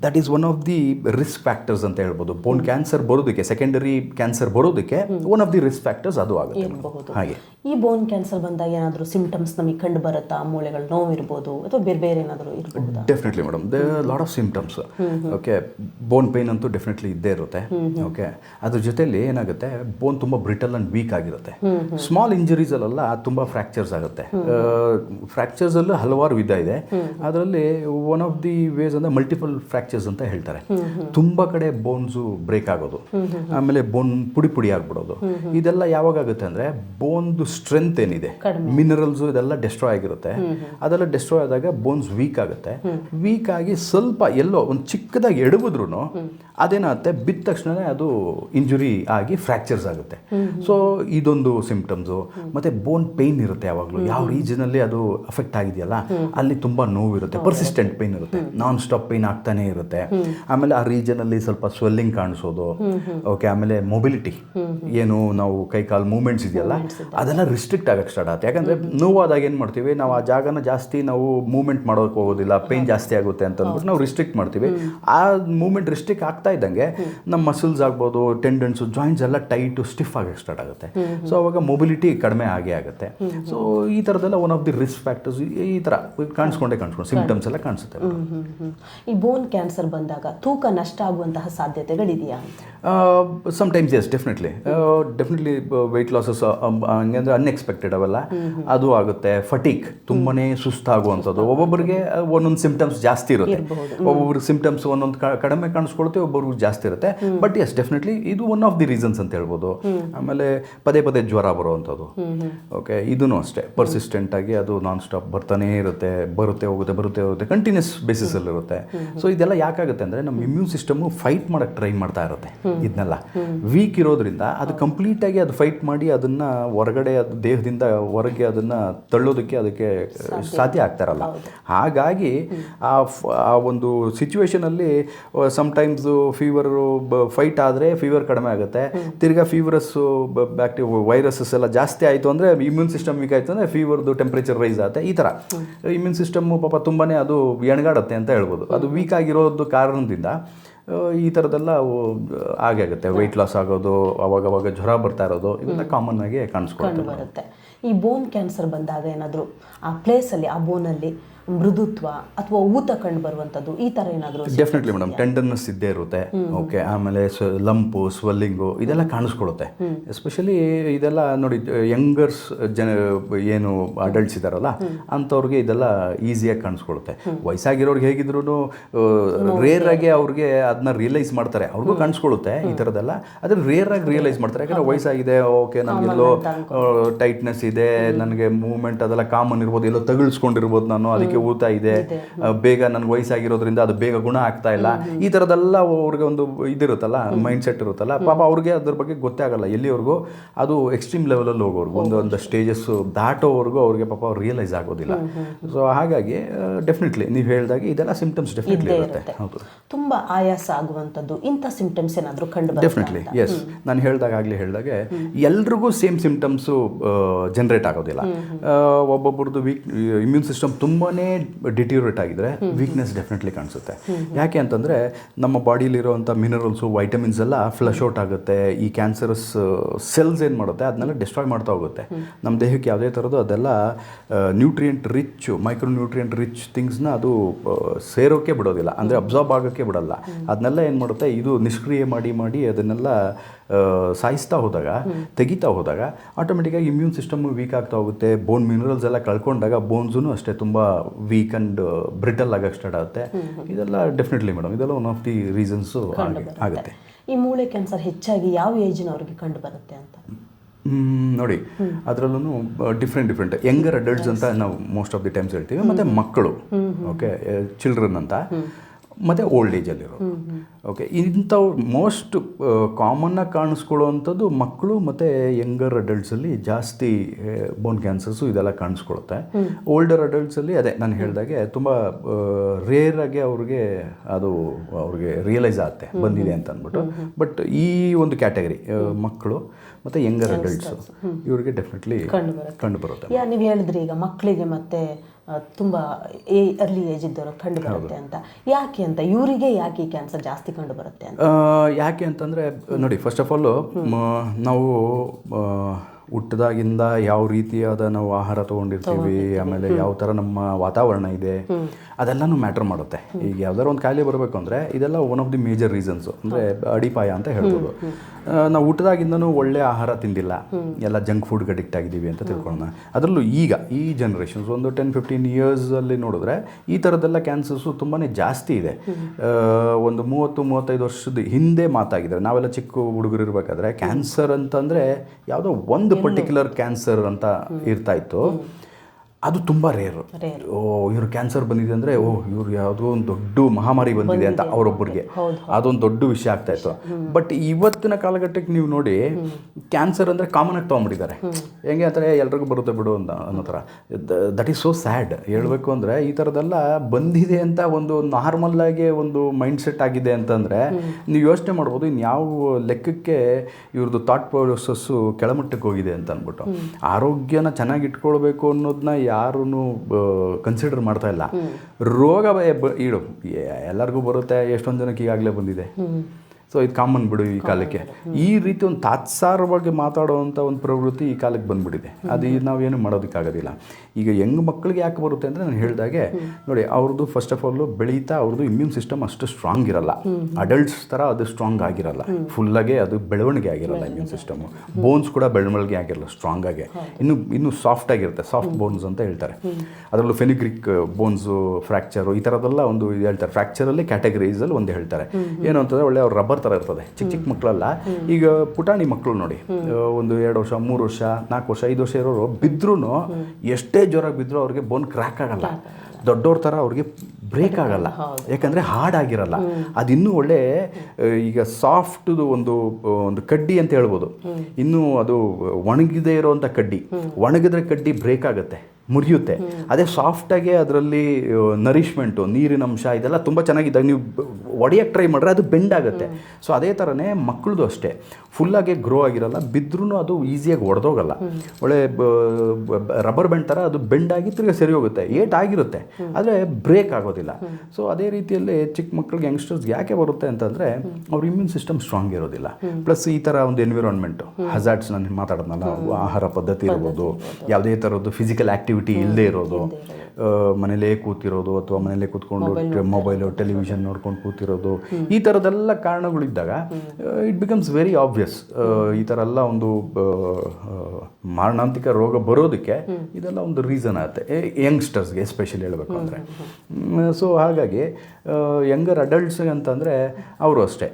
that is one of the risk factors ಅಂತ ಹೇಳ್ಬೋದು. ಬೋನ್ ಕ್ಯಾನ್ಸರ್ ಬರೋದಕ್ಕೆ ಸೆಕೆಂಡರಿ ಕ್ಯಾನ್ಸರ್ ಬರೋದಕ್ಕೆ one of the risk factors ಅದು ಆಗುತ್ತೆ ಹಾಗೆ. ಈ ಬೋನ್ ಕ್ಯಾನ್ಸರ್ ಬಂದಾಗ ಏನಾದರೂ ಸಿಂಪ್ಟಮ್ಸ್ ನಮಗೆ ಕಂಡು ಬರುತ್ತಾ? ಮೂಳೆಗಳು ನೋವು ಇರ್ಬೋದು ಅಥವಾ ಬೇರೆ ಬೇರೆ ಏನಾದರೂ ಇರ್ಬೋದು definitely madam. The lot of symptoms okay bone pain ಅಂತೂ ಡೆಫಿನೆಟ್ಲಿ ಇದ್ದೇ ಇರುತ್ತೆ. ಓಕೆ ಅದ್ರ ಜೊತೆಲಿ ಏನಾಗುತ್ತೆ? ಬೋನ್ ತುಂಬ ಬ್ರಿಟಲ್ ಅಂಡ್ ವೀಕ್ ಆಗಿರುತ್ತೆ. ಸ್ಮಾಲ್ ಇಂಜುರೀಸಲ್ಲೆಲ್ಲ ತುಂಬ ಫ್ರ್ಯಾಕ್ಚರ್ಸ್ ಆಗುತ್ತೆ. ಫ್ರ್ಯಾಕ್ಚರ್ಸಲ್ಲೂ ಹಲವಾರು ವಿಧ ಇದೆ. ಅದರಲ್ಲಿ ಒನ್ ಆಫ್ ದಿ ವೇಸ್ ಅಂದರೆ ಮಲ್ಟಿಪಲ್ ಫ್ರ್ಯಾಕ್ಚರ್ಸ್ ಅಂತ ಹೇಳ್ತಾರೆ. ತುಂಬ ಕಡೆ ಬೋನ್ಸು ಬ್ರೇಕ್ ಆಗೋದು. ಆಮೇಲೆ ಬೋನ್ ಪುಡಿ ಪುಡಿ ಆಗ್ಬಿಡೋದು. ಇದೆಲ್ಲ ಯಾವಾಗ ಆಗುತ್ತೆ ಅಂದರೆ ಬೋನ್ದು ಸ್ಟ್ರೆಂತ್ ಏನಿದೆ? ಮಿನರಲ್ಸು ಇದೆಲ್ಲ ಡೆಸ್ಟ್ರಾಯ್ ಆಗಿರುತ್ತೆ. ಅದೆಲ್ಲ ಡೆಸ್ಟ್ರಾಯ್ ಆದಾಗ ಬೋನ್ಸ್ ವೀಕ್ ಆಗುತ್ತೆ. ವೀಕ್ ಆಗಿ ಸ್ವಲ್ಪ ಎಲ್ಲೋ ಒಂದು ಚಿಕ್ಕದಾಗಿ ಎಡವಿದ್ರು ಅದೇನಾಗುತ್ತೆ? ಬಿದ್ದ ತಕ್ಷಣನೇ ಅದು ಇಂಜುರಿ ಆಗಿ ಫ್ರ್ಯಾಕ್ಚರ್ಸ್ ಆಗುತ್ತೆ. ಸೊ ಇದೊಂದು ಸಿಂಪ್ಟಮ್ಸು ಮತ್ತು ಬೋನ್ ಪೇಯ್ನ್ ಇರುತ್ತೆ ಯಾವಾಗಲೂ. ಯಾವ ರೀಜನಲ್ಲಿ ಅದು ಅಫೆಕ್ಟ್ ಆಗಿದೆಯಲ್ಲ ಅಲ್ಲಿ ತುಂಬ ನೋವು ಇರುತ್ತೆ ಪರ್ಸಿಸ್ಟೆಂಟ್ ಪೇಯ್ನ್ ಇರುತ್ತೆ. ನಾನ್ ಸ್ಟಾಪ್ ಪೇಯ್ನ್ ಆಗ್ತಾನೆ ಇರುತ್ತೆ. ಆಮೇಲೆ ಆ ರೀಜನಲ್ಲಿ ಸ್ವಲ್ಪ ಸ್ವೆಲ್ಲಿಂಗ್ ಕಾಣಿಸೋದು. ಓಕೆ ಆಮೇಲೆ ಮೊಬಿಲಿಟಿ ಏನು ನಾವು ಕೈ ಕಾಲು ಮೂವ್ಮೆಂಟ್ಸ್ ಇದೆಯಲ್ಲ ಅದೆಲ್ಲ ರಿಸ್ಟ್ರಿಕ್ಟ್ ಆಗಕ್ಕೆ ಸ್ಟಾರ್ಟ್ ಆಗುತ್ತೆ. ಯಾಕಂದರೆ ನೋವಾದಾಗ ಏನು ಮಾಡ್ತೀವಿ ನಾವು ಆ ಜಾಗನ ಜಾಸ್ತಿ ನಾವು ಮೂವ್ಮೆಂಟ್ ಮಾಡೋಕ್ಕೆ ಹೋಗೋದಿಲ್ಲ ಪೇನ್ ಜಾಸ್ತಿ ಆಗುತ್ತೆ ಅಂತ ಅಂದ್ಬಿಟ್ಟು ನಾವು ರಿಸ್ಟ್ರಿಕ್ಟ್ ಮಾಡ್ತೀವಿ. ಆ ಮೂವ್ಮೆಂಟ್ ರಿಸ್ಟ್ರಿಕ್ಟ್ ಆಗ್ತಾ ಇದ್ದಂಗೆ ನಮ್ಮ ಮಸಲ್ಸ್ ಆಗ್ಬೋದು ಟೆಂಡನ್ಸು ಜಾಯಿಂಟ್ಸ್ ಎಲ್ಲ ಟೈಟು ಸ್ಟಿಫ್ ಆಗಕ್ಕೆ ಸ್ಟಾರ್ಟ್ ಆಗುತ್ತೆ. ಸೊ ಅವಾಗ ಮೊಬಿಲಿಟಿ ಕಡಿಮೆ ಆಗೇ ಆಗುತ್ತೆ. ಸೊ ಈ ಥರದ್ದೆಲ್ಲ one of the risk factors ಈ ಥರ ಕಾಣಿಸ್ಕೊಂಡೇ ಕಾಣಿಸ್ಕೊಂಡು ಸಿಂಪ್ಟಮ್ಸ್ ಎಲ್ಲ ಕಾಣಿಸುತ್ತೆ. ಈ ಬೋನ್ ಕ್ಯಾನ್ಸರ್ ಬಂದಾಗ ತೂಕ ನಷ್ಟ ಆಗುವಂತಹ ಸಾಧ್ಯತೆಗಳಿದೆಯಾ some sometimes yes definitely definitely weight losses ಹಂಗಂದ್ರೆ ಅನ್ಎಕ್ಸ್ಪೆಕ್ಟೆಡ್ ಅವೆಲ್ಲ. ಅದು ಆಗುತ್ತೆ. ಫಟೀಕ್ ತುಂಬಾನೇ ಸುಸ್ತಾಗುವಂಥದ್ದು. ಒಬ್ಬೊಬ್ಬರಿಗೆ ಒಂದೊಂದು ಸಿಂಪ್ಟಮ್ಸ್ ಜಾಸ್ತಿ ಇರುತ್ತೆ. ಒಬ್ಬೊಬ್ರಿಗೆ ಸಿಂಪ್ಟಮ್ಸ್ ಒಂದೊಂದು ಕಡಿಮೆ ಕಾಣಿಸ್ಕೊಳುತ್ತೆ ಒಬ್ಬೊಬ್ರಿಗೆ ಜಾಸ್ತಿ ಇರುತ್ತೆ. ಬಟ್ ಎಸ್ ಡೆಫಿನೆಟ್ಲಿ ಇದು ಒನ್ ಆಫ್ ದಿ ರೀಸನ್ಸ್ ಅಂತ ಹೇಳ್ಬೋದು. ಆಮೇಲೆ ಪದೇ ಪದೇ ಜ್ವರ ಬರುವಂಥದ್ದು. ಓಕೆ ಇದೂ ಅಷ್ಟೇ. ಪರ್ಸಿಸ್ಟೆಂಟ್ ಆಗಿ ಅದು ನಾನ್ ಸ್ಟಾಪ್ ಬರ್ತಾನೇ ಇರುತ್ತೆ ಬರುತ್ತೆ ಹೋಗುತ್ತೆ ಬರುತ್ತೆ ಹೋಗುತ್ತೆ ಕಂಟಿನ್ಯೂಸ್ ಬೇಸಿಸಲ್ಲಿರುತ್ತೆ ಸೊ ಇದೆಲ್ಲ ಯಾಕಾಗುತ್ತೆ ಅಂದರೆ ನಮ್ಮ ಇಮ್ಯೂನ್ ಸಿಸ್ಟಮು ಫೈಟ್ ಮಾಡೋಕ್ಕೆ ಟ್ರೈ ಮಾಡ್ತಾ ಇರುತ್ತೆ ಇದನ್ನೆಲ್ಲ. ವೀಕ್ ಇರೋದ್ರಿಂದ ಅದು ಕಂಪ್ಲೀಟಾಗಿ ಅದು ಫೈಟ್ ಮಾಡಿ ಅದನ್ನು ಹೊರಗಡೆ ಅದು ದೇಹದಿಂದ ಹೊರಗೆ ಅದನ್ನು ತಳ್ಳೋದಕ್ಕೆ ಅದಕ್ಕೆ ಸಾಧ್ಯ. ಆಗ್ತಾ ಇರಲ್ಲ. ಹಾಗಾಗಿ ಆ ಆ ಒಂದು ಸಿಚುವೇಶನಲ್ಲಿ ಸಮಟೈಮ್ಸು ಫೀವರು ಫೈಟ್ ಆದರೆ ಫೀವರ್ ಕಡಿಮೆ ಆಗುತ್ತೆ. ತಿರ್ಗಾ ಫೀವರಸ್ಸು ಬ್ಯಾಕ್ಟಿ ವೈರಸಸ್ ಎಲ್ಲ ಜಾಸ್ತಿ ಆಯಿತು ಅಂದರೆ ಇಮ್ಯೂನ್ ಸಿಸ್ಟಮ್ ವೀಕ್ ಆಯಿತು ಅಂದರೆ ಫೀವರ್ದು ಟೆಂಪ್ರೇಚರ್ ರೈಸ್ ಆಗುತ್ತೆ. ಈ ಥರ ಇಮ್ಯೂನ್ ಸಿಸ್ಟಮ್ ಪಾಪ ತುಂಬಾ ಅದು ಎಣಗಾಡುತ್ತೆ ಅಂತ ಹೇಳ್ಬೋದು. ಅದು ವೀಕ್ ಆಗಿರೋದು ಕಾರಣದಿಂದ ಈ ಥರದ್ದೆಲ್ಲ ಆಗಿ ಆಗೇ ಆಗುತ್ತೆ. ವೆಯ್ಟ್ ಲಾಸ್ ಆಗೋದು ಅವಾಗ ಅವಾಗ ಜ್ವರ ಬರ್ತಾ ಇರೋದು ಇವೆಲ್ಲ ಕಾಮನ್ ಆಗಿ ಕಾಣಿಸ್ಕೊಂಡು ಬರುತ್ತೆ ಈ ಬೋನ್ ಕ್ಯಾನ್ಸರ್ ಬಂದಾಗ ಏನಾದರೂ ಆ ಪ್ಲೇಸಲ್ಲಿ ಆ ಬೋನಲ್ಲಿ ಮೃದುತ್ವ ಅಥವಾ ಊತ ಕಂಡು ಬರುವಂಥದ್ದು ಈ ಥರ ಏನಾದರೂ ಡೆಫಿನೆಟ್ಲಿ ಮೇಡಮ್ ಟೆಂಡರ್ನೆಸ್ ಇದ್ದೇ ಇರುತ್ತೆ. ಓಕೆ ಆಮೇಲೆ ಲಂಪು ಸ್ವೆಲ್ಲಿಂಗು ಇದೆಲ್ಲ ಕಾಣಿಸ್ಕೊಳುತ್ತೆ ಎಸ್ಪೆಷಲಿ ಇದೆಲ್ಲ ನೋಡಿ ಯಂಗರ್ಸ್ ಜನ ಏನು ಅಡಲ್ಟ್ಸ್ ಇದ್ದಾರಲ್ಲ ಅಂಥವ್ರಿಗೆ ಇದೆಲ್ಲ ಈಸಿಯಾಗಿ ಕಾಣಿಸ್ಕೊಳುತ್ತೆ ವಯಸ್ಸಾಗಿರೋರ್ಗೆ ಹೇಗಿದ್ರು ರೇರ್ ಆಗಿ ಅವ್ರಿಗೆ ಅದನ್ನ ರಿಯಲೈಸ್ ಮಾಡ್ತಾರೆ. ಅವ್ರಿಗೂ ಕಾಣಿಸ್ಕೊಳ್ಳುತ್ತೆ ಈ ಥರದ್ದೆಲ್ಲ ಅದ್ರ ರೇರ್ ಆಗಿ ರಿಯಲೈಸ್ ಮಾಡ್ತಾರೆ. ಯಾಕಂದ್ರೆ ವಯಸ್ಸಾಗಿದೆ ಓಕೆ ನನಗೆಲ್ಲೋ ಟೈಟ್ನೆಸ್ ಇದೆ ನನಗೆ ಮೂವ್ಮೆಂಟ್ ಅದೆಲ್ಲ ಕಾಮನ್ ಇರ್ಬೋದು ಎಲ್ಲೋ ತಗುಲ್ಸ್ಕೊಂಡಿರ್ಬೋದು ನಾನು ಅದಕ್ಕೆ ಊತ ಇದೆ ಬೇಗ ನನ್ಗೆ ವಯಸ್ಸಾಗಿರೋದ್ರಿಂದ ಅದು ಬೇಗ ಗುಣ ಆಗ್ತಾ ಇಲ್ಲ. ಈ ಥರದ್ದೆಲ್ಲ ಅವ್ರಿಗೆ ಒಂದು ಇದಿರುತ್ತಲ್ಲ ಮೈಂಡ್ ಸೆಟ್ ಇರುತ್ತಲ್ಲ. ಪಾಪ ಅವ್ರಿಗೆ ಅದ್ರ ಬಗ್ಗೆ ಗೊತ್ತೇ ಆಗಲ್ಲ. ಎಲ್ಲಿವರೆಗೂ ಅದು ಎಕ್ಸ್ಟ್ರೀಮ್ ಲೆವೆಲಲ್ಲಿ ಹೋಗೋರ್ಗು ಒಂದು ಒಂದು ಸ್ಟೇಜಸ್ ದಾಟೋವರೆಗೂ ಅವ್ರಿಗೆ ಪಾಪ ಅವ್ರು ರಿಯಲೈಸ್ ಆಗೋದಿಲ್ಲ. ಸೊ ಹಾಗಾಗಿ ಡೆಫಿನೆಟ್ಲಿ ನೀವು ಹೇಳಿದಾಗ ಇದೆಲ್ಲ ಸಿಂಪ್ಟಮ್ಸ್ ಡೆಫಿನೆಟ್ಲಿ ಇರುತ್ತೆ. ಹೌದು. ತುಂಬಾ ಆಯಾಸ ಆಗುವಂಥದ್ದು. ಇಂಥ ಸಿಂಪ್ಟಮ್ಸ್ ಏನಾದರೂ ಕಂಡು ಡೆಫಿನೆಟ್ಲಿ ಎಸ್ ನಾನು ಹೇಳಿದಾಗ ಆಗಲೇ ಹೇಳಿದಾಗೆ ಎಲ್ರಿಗೂ ಸೇಮ್ ಸಿಂಪ್ಟಮ್ಸು ಜನ್ರೇಟ್ ಆಗೋದಿಲ್ಲ. ಆ, ಒಬ್ಬೊಬ್ರದ್ದು ವೀಕ್ ಇಮ್ಯೂನ್ ಸಿಸ್ಟಮ್ ತುಂಬಾ ಡಿಟ್ಯೂರೇಟ್ ಆಗಿದ್ರೆ ವೀಕ್ನೆಸ್ ಡೆಫಿನೆಟ್ಲಿ ಕಾಣಿಸುತ್ತೆ. ಯಾಕೆ ಅಂತಂದರೆ ನಮ್ಮ ಬಾಡಿಲಿರುವಂಥ ಮಿನರಲ್ಸು ವೈಟಮಿನ್ಸ್ ಎಲ್ಲ ಫ್ಲಶ್ ಔಟ್ ಆಗುತ್ತೆ. ಈ ಕ್ಯಾನ್ಸರಸ್ ಸೆಲ್ಸ್ ಏನು ಮಾಡುತ್ತೆ? ಅದನ್ನೆಲ್ಲ ಡಿಸ್ಟ್ರಾಯ್ ಮಾಡ್ತಾ ಹೋಗುತ್ತೆ. ನಮ್ಮ ದೇಹಕ್ಕೆ ಯಾವುದೇ ಥರದ್ದು ಅದೆಲ್ಲ nutrient rich micro nutrient rich ಥಿಂಗ್ಸ್ನ ಅದು ಸೇರೋಕೆ ಸೇರೋಕ್ಕೆ ಬಿಡೋದಿಲ್ಲ. ಅಂದರೆ ಅಬ್ಸಾರ್ಬ್ ಆಗೋಕ್ಕೆ ಬಿಡಲ್ಲ. ಅದನ್ನೆಲ್ಲ ಏನು ಮಾಡುತ್ತೆ? ಇದು ನಿಷ್ಕ್ರಿಯೆ ಮಾಡಿ ಮಾಡಿ ಅದನ್ನೆಲ್ಲ ಸಾಯಿಸ್ತಾ ಹೋದಾಗ ತೆಗಿತಾ ಹೋದಾಗ ಆಟೋಮೆಟಿಕ್ಕಾಗಿ ಇಮ್ಯೂನ್ ಸಿಸ್ಟಮ್ ವೀಕ್ ಆಗ್ತಾ ಹೋಗುತ್ತೆ. ಬೋನ್ ಮಿನರಲ್ಸ್ ಎಲ್ಲ ಕಳ್ಕೊಂಡಾಗ ಬೋನ್ಸೂ ಅಷ್ಟೇ ತುಂಬ ವೀಕ್ ಅಂಡ್ ಬ್ರಿಟಲ್ ಆಗಕ್ಕೆ ಸ್ಟಾರ್ಟ್ ಆಗುತ್ತೆ. ಇದೆಲ್ಲ ಡೆಫಿನೆಟ್ಲಿ ಮೇಡಮ್ ಇದೆಲ್ಲ ಒನ್ ಆಫ್ ದಿ ರೀಸನ್ಸು ಆಗುತ್ತೆ. ಈ ಮೂಳೆ ಕ್ಯಾನ್ಸರ್ ಹೆಚ್ಚಾಗಿ ಯಾವ ಏಜಿನವ್ರಿಗೆ ಕಂಡು ಬರುತ್ತೆ ಅಂತ? ನೋಡಿ ಅದರಲ್ಲೂ ಡಿಫ್ರೆಂಟ್ ಡಿಫ್ರೆಂಟ್ ಯಂಗರ್ ಅಡಲ್ಟ್ಸ್ ಅಂತ ನಾವು ಮೋಸ್ಟ್ ಆಫ್ ದಿ ಟೈಮ್ಸ್ ಹೇಳ್ತೀವಿ. ಮತ್ತು ಮಕ್ಕಳು ಓಕೆ ಚಿಲ್ಡ್ರನ್ ಅಂತ. ಮತ್ತು ಓಲ್ಡ್ ಏಜಲ್ಲಿರೋರು ಓಕೆ ಇಂಥವು ಮೋಸ್ಟ್ ಕಾಮನ್ನಾಗಿ ಕಾಣಿಸ್ಕೊಳ್ಳುವಂಥದ್ದು ಮಕ್ಕಳು ಮತ್ತು ಯಂಗರ್ ಅಡಲ್ಟ್ಸಲ್ಲಿ ಜಾಸ್ತಿ ಬೋನ್ ಕ್ಯಾನ್ಸರ್ಸು ಇದೆಲ್ಲ ಕಾಣಿಸ್ಕೊಳುತ್ತೆ. ಓಲ್ಡರ್ ಅಡಲ್ಟ್ಸಲ್ಲಿ ಅದೇ ನಾನು ಹೇಳಿದಾಗೆ ತುಂಬ ರೇರ್ ಆಗಿ ಅವ್ರಿಗೆ ಅದು ಅವ್ರಿಗೆ ರಿಯಲೈಸ್ ಆಗುತ್ತೆ ಬಂದಿದೆ ಅಂತ ಅಂದ್ಬಿಟ್ಟು ಬಟ್ ಈ ಒಂದು ಕ್ಯಾಟಗರಿ ಮಕ್ಕಳು ಮತ್ತು ಯಂಗರ್ ಅಡಲ್ಟ್ಸು ಇವ್ರಿಗೆ ಡೆಫಿನೆಟ್ಲಿ. ಕಂಡು ಬರುತ್ತೆ ನೀವು ಹೇಳಿದ್ರಿ ಈಗ ಮಕ್ಕಳಿಗೆ ಮತ್ತೆ ಆ, ಏ ಅರ್ಲಿ ಏಜ್ ಇದ್ದವರು ಕಂಡು ಬರುತ್ತೆ ಅಂತ. ಯಾಕೆ ಅಂತ? ಇವರಿಗೆ ಯಾಕೆ ಈ ಕ್ಯಾನ್ಸರ್ ಜಾಸ್ತಿ ಕಂಡು ಬರುತ್ತೆ ಅಂತ ಯಾಕೆ ಅಂತಂದರೆ ನೋಡಿ ಫಸ್ಟ್ ಆಫ್ ಆಲು ನಾವು ಹುಟ್ಟದಾಗಿಂದ ಯಾವ ರೀತಿಯಾದ ನಾವು ಆಹಾರ ತೊಗೊಂಡಿರ್ತೀವಿ ಆಮೇಲೆ ಯಾವ ಥರ ನಮ್ಮ ವಾತಾವರಣ ಇದೆ ಅದೆಲ್ಲನೂ ಮ್ಯಾಟ್ರ್ ಮಾಡುತ್ತೆ. ಈಗ ಯಾವ್ದಾದ್ರು ಒಂದು ಕಾಯಿಲೆ ಬರಬೇಕು ಅಂದರೆ ಇದೆಲ್ಲ one of the major reasons ಅಂದರೆ ಅಡಿಪಾಯ ಅಂತ ಹೇಳ್ಬೋದು. ನಾವು ಊಟದಾಗಿಂದನು ಒಳ್ಳೆ ಆಹಾರ ತಿಂದಿಲ್ಲ. ಎಲ್ಲ ಜಂಕ್ ಫುಡ್ಗೆ ಅಡಿಕ್ಟ್ ಆಗಿದ್ದೀವಿ ಅಂತ ತಿಳ್ಕೊಳ್ಳೋಣ ಅದರಲ್ಲೂ ಈಗ ಈ ಜನ್ರೇಷನ್ಸ್ ಒಂದು ಟೆನ್ ಫಿಫ್ಟೀನ್ ಇಯರ್ಸಲ್ಲಿ ನೋಡಿದ್ರೆ ಈ ಥರದ್ದೆಲ್ಲ ಕ್ಯಾನ್ಸರ್ಸು ತುಂಬಾ ಜಾಸ್ತಿ ಇದೆ. ಒಂದು ಮೂವತ್ತು ಮೂವತ್ತೈದು ವರ್ಷದ ಹಿಂದೆ ಮಾತಾಗಿದ್ದಾರೆ ನಾವೆಲ್ಲ ಚಿಕ್ಕ ಹುಡುಗರು ಇರಬೇಕಾದ್ರೆ ಕ್ಯಾನ್ಸರ್ ಅಂತಂದರೆ ಯಾವುದೋ ಒಂದು ಪರ್ಟಿಕ್ಯುಲರ್ ಕ್ಯಾನ್ಸರ್ ಅಂತ ಇರ್ತಾ ಇತ್ತು. ಅದು ತುಂಬ ರೇರು ಓ ಇವ್ರು ಕ್ಯಾನ್ಸರ್ ಬಂದಿದೆ ಅಂದರೆ ಓ ಇವ್ರು ಯಾವುದೋ ಒಂದು ದೊಡ್ಡ ಮಹಾಮಾರಿ ಬಂದಿದೆ ಅಂತ ಅವರೊಬ್ಬರಿಗೆ. ಅದೊಂದು ದೊಡ್ಡ ವಿಷಯ ಆಗ್ತಾ ಇತ್ತು. ಬಟ್ ಇವತ್ತಿನ ಕಾಲಘಟ್ಟಕ್ಕೆ ನೀವು ನೋಡಿ ಕ್ಯಾನ್ಸರ್ ಅಂದರೆ ಕಾಮನ್ ಆಗಿ ತೊಗೊಂಡ್ಬಿಟ್ಟಿದ್ದಾರೆ. ಹೆಂಗೆ ಅಂದರೆ ಎಲ್ರಿಗೂ ಬರುತ್ತೆ ಬಿಡು ಅಂತ ಅನ್ನೋ ಥರ. ದಟ್ ಈಸ್ ಸೋ ಸ್ಯಾಡ್ ಹೇಳಬೇಕು ಅಂದರೆ ಈ ಥರದ್ದೆಲ್ಲ ಬಂದಿದೆ ಅಂತ ಒಂದು ನಾರ್ಮಲ್ ಆಗಿ ಒಂದು ಮೈಂಡ್ ಸೆಟ್ ಆಗಿದೆ ಅಂತಂದರೆ ನೀವು ಯೋಚನೆ ಮಾಡ್ಬೋದು ಇನ್ನು ಯಾವ ಲೆಕ್ಕಕ್ಕೆ ಇವ್ರದ್ದು ಥಾಟ್ ಪ್ರೊಸೆಸ್ಸು ಕೆಳಮಟ್ಟಕ್ಕೆ ಹೋಗಿದೆ ಅಂತ ಅಂದ್ಬಿಟ್ಟು. ಆರೋಗ್ಯನ ಚೆನ್ನಾಗಿ ಇಟ್ಕೊಳ್ಬೇಕು ಅನ್ನೋದನ್ನ ಯಾರೂ ಕನ್ಸಿಡರ್ ಮಾಡ್ತಾ ಇಲ್ಲ. ರೋಗ ಇಡು ಎಲ್ಲರಿಗೂ ಬರುತ್ತೆ ಎಷ್ಟೊಂದು ಜನಕ್ಕೆ ಈಗಾಗಲೇ ಬಂದಿದೆ. ಸೊ ಇದು ಕಾಮನ್ ಬಿಡು ಈ ಕಾಲಕ್ಕೆ. ಈ ರೀತಿ ಒಂದು ತಾತ್ಸಾರವಾಗಿ ಮಾತಾಡುವಂಥ ಒಂದು ಪ್ರವೃತ್ತಿ ಈ ಕಾಲಕ್ಕೆ ಬಂದ್ಬಿಟ್ಟಿದೆ. ಅದು ನಾವೇನು ಮಾಡೋದಕ್ಕಾಗೋದಿಲ್ಲ. ಈಗ ಹೆಂಗ್ ಮಕ್ಕಳಿಗೆ ಯಾಕೆ ಬರುತ್ತೆ ಅಂದರೆ ನಾನು ಹೇಳಿದಾಗೆ ನೋಡಿ ಅವ್ರದ್ದು ಫಸ್ಟ್ ಆಫ್ ಆಲು ಬೆಳೀತಾ ಅವ್ರದ್ದು ಇಮ್ಯೂನ್ ಸಿಸ್ಟಮ್ ಅಷ್ಟು ಸ್ಟ್ರಾಂಗ್ ಇರಲ್ಲ. ಅಡಲ್ಟ್ಸ್ ಥರ ಅದು ಸ್ಟ್ರಾಂಗ್ ಆಗಿರಲ್ಲ. ಫುಲ್ಲಾಗೆ ಅದು ಬೆಳವಣಿಗೆ ಆಗಿರಲ್ಲ ಇಮ್ಯೂನ್ ಸಿಸ್ಟಮು ಬೋನ್ಸ್ ಕೂಡ ಬೆಳವಣಿಗೆ ಆಗಿರಲ್ಲ ಸ್ಟ್ರಾಂಗ್ ಆಗಿ. ಇನ್ನು ಇನ್ನು ಸಾಫ್ಟ್ ಆಗಿರುತ್ತೆ ಸಾಫ್ಟ್ ಬೋನ್ಸ್ ಅಂತ ಹೇಳ್ತಾರೆ. ಅದರಲ್ಲೂ ಫೆನಿಗ್ರಿಕ್ ಬೋನ್ಸು ಫ್ರ್ಯಾಕ್ಚರು ಈ ಥರದೆಲ್ಲ ಒಂದು ಇದು ಹೇಳ್ತಾರೆ ಫ್ರ್ಯಾಕ್ಚರಲ್ಲಿ ಕ್ಯಾಟಗರೀಸಲ್ಲಿ ಒಂದು ಹೇಳ್ತಾರೆ. ಏನು ಅಂತಂದರೆ ಒಳ್ಳೆ ಅವ್ರು ರಬ್ಬರ್ ಥರ ಇರ್ತದೆ. ಚಿಕ್ಕ ಚಿಕ್ಕ ಮಕ್ಕಳಲ್ಲ. ಈಗ ಪುಟಾಣಿ ಮಕ್ಕಳು ನೋಡಿ. ಒಂದು ಎರಡು ವರ್ಷ ಮೂರು ವರ್ಷ ನಾಲ್ಕು ವರ್ಷ ಐದು ವರ್ಷ ಇರೋರು ಬಿದ್ದರೂ ಎಷ್ಟೇ ಜ್ವರ ಬಿದ್ದರೂ ಅವ್ರಿಗೆ ಬೋನ್ ಕ್ರ್ಯಾಕ್ ಆಗಲ್ಲ. ದೊಡ್ಡವ್ರ ಥರ ಅವ್ರಿಗೆ ಬ್ರೇಕ್ ಆಗಲ್ಲ. ಯಾಕಂದರೆ ಹಾರ್ಡ್ ಆಗಿರಲ್ಲ. ಅದಿನ್ನೂ ಒಳ್ಳೆ ಈಗ ಸಾಫ್ಟ್ದು ಒಂದು ಒಂದು ಕಡ್ಡಿ ಅಂತ ಹೇಳ್ಬೋದು. ಇನ್ನೂ ಅದು ಒಣಗಿದೇ ಇರೋವಂಥ ಕಡ್ಡಿ. ಒಣಗಿದ್ರೆ ಕಡ್ಡಿ ಬ್ರೇಕ್ ಆಗುತ್ತೆ. ಮುರಿಯುತ್ತೆ. ಅದೇ ಸಾಫ್ಟಾಗಿ ಅದರಲ್ಲಿ ನರಿಷ್ಮೆಂಟು ನೀರಿನ ಅಂಶ ಇದೆಲ್ಲ ತುಂಬ ಚೆನ್ನಾಗಿದ್ದಾಗ ನೀವು ಒಡೆಯಕ್ಕೆ ಟ್ರೈ ಮಾಡಿದ್ರೆ ಅದು ಬೆಂಡ್ ಆಗುತ್ತೆ. ಸೊ ಅದೇ ಥರನೇ ಮಕ್ಕಳದು ಅಷ್ಟೇ. ಫುಲ್ಲಾಗಿ ಗ್ರೋ ಆಗಿರಲ್ಲ ಬಿದ್ದರೂ ಅದು ಈಸಿಯಾಗಿ ಒಡೆದೋಗಲ್ಲ. ಒಳ್ಳೆ ರಬ್ಬರ್ ಬೆಂಡ್ ಥರ ಅದು ಬೆಂಡ್ ಆಗಿ ತಿರ್ಗಿ ಸರಿ ಹೋಗುತ್ತೆ ಏಟ್ ಆಗಿರುತ್ತೆ ಆದರೆ ಬ್ರೇಕ್ ಆಗೋದಿಲ್ಲ. ಸೊ ಅದೇ ರೀತಿಯಲ್ಲಿ ಚಿಕ್ಕ ಮಕ್ಕಳಿಗೆ ಯಂಗ್ಸ್ಟರ್ಸ್ ಯಾಕೆ ಬರುತ್ತೆ ಅಂತಂದರೆ ಅವ್ರ ಇಮ್ಯೂನ್ ಸಿಸ್ಟಮ್ ಸ್ಟ್ರಾಂಗ್ ಇರೋದಿಲ್ಲ. ಪ್ಲಸ್ ಈ ಥರ ಒಂದು ಎನ್ವಿರಾನ್ಮೆಂಟು ಹಜಾರ್ಡ್ಸ್ ನಾನು ಮಾತಾಡೋದಲ್ಲ ಆಹಾರ ಪದ್ಧತಿ ಇರ್ಬೋದು ಯಾವುದೇ ಥರದ್ದು ಫಿಸಿಕಲ್ ಆ್ಯಕ್ಟಿವಿಟಿ ಇಲ್ಲದೆ ಇರೋದು ಮನೇಲೇ ಕೂತಿರೋದು ಅಥವಾ ಮನೇಲೇ ಕೂತ್ಕೊಂಡು ಮೊಬೈಲು ಟೆಲಿವಿಷನ್ ನೋಡ್ಕೊಂಡು ಕೂತಿರೋದು ಈ ಥರದೆಲ್ಲ ಕಾರಣಗಳಿದ್ದಾಗ ಇಟ್ ಬಿಕಮ್ಸ್ ವೆರಿ ಆಬ್ವಿಯಸ್ ಈ ಥರ ಎಲ್ಲ ಒಂದು ಮಾರಣಾಂತಿಕ ರೋಗ ಬರೋದಕ್ಕೆ ಇದೆಲ್ಲ ಒಂದು ರೀಸನ್ ಆಗುತ್ತೆ. ಯಂಗ್ಸ್ಟರ್ಸ್ಗೆ ಎಸ್ಪೆಷಲಿ ಹೇಳಬೇಕು ಅಂದರೆ. ಸೊ ಹಾಗಾಗಿ ಯಂಗರ್ ಅಡಲ್ಟ್ಸ್ಗೆ ಅಂತಂದರೆ ಅವರು ಅಷ್ಟೇ.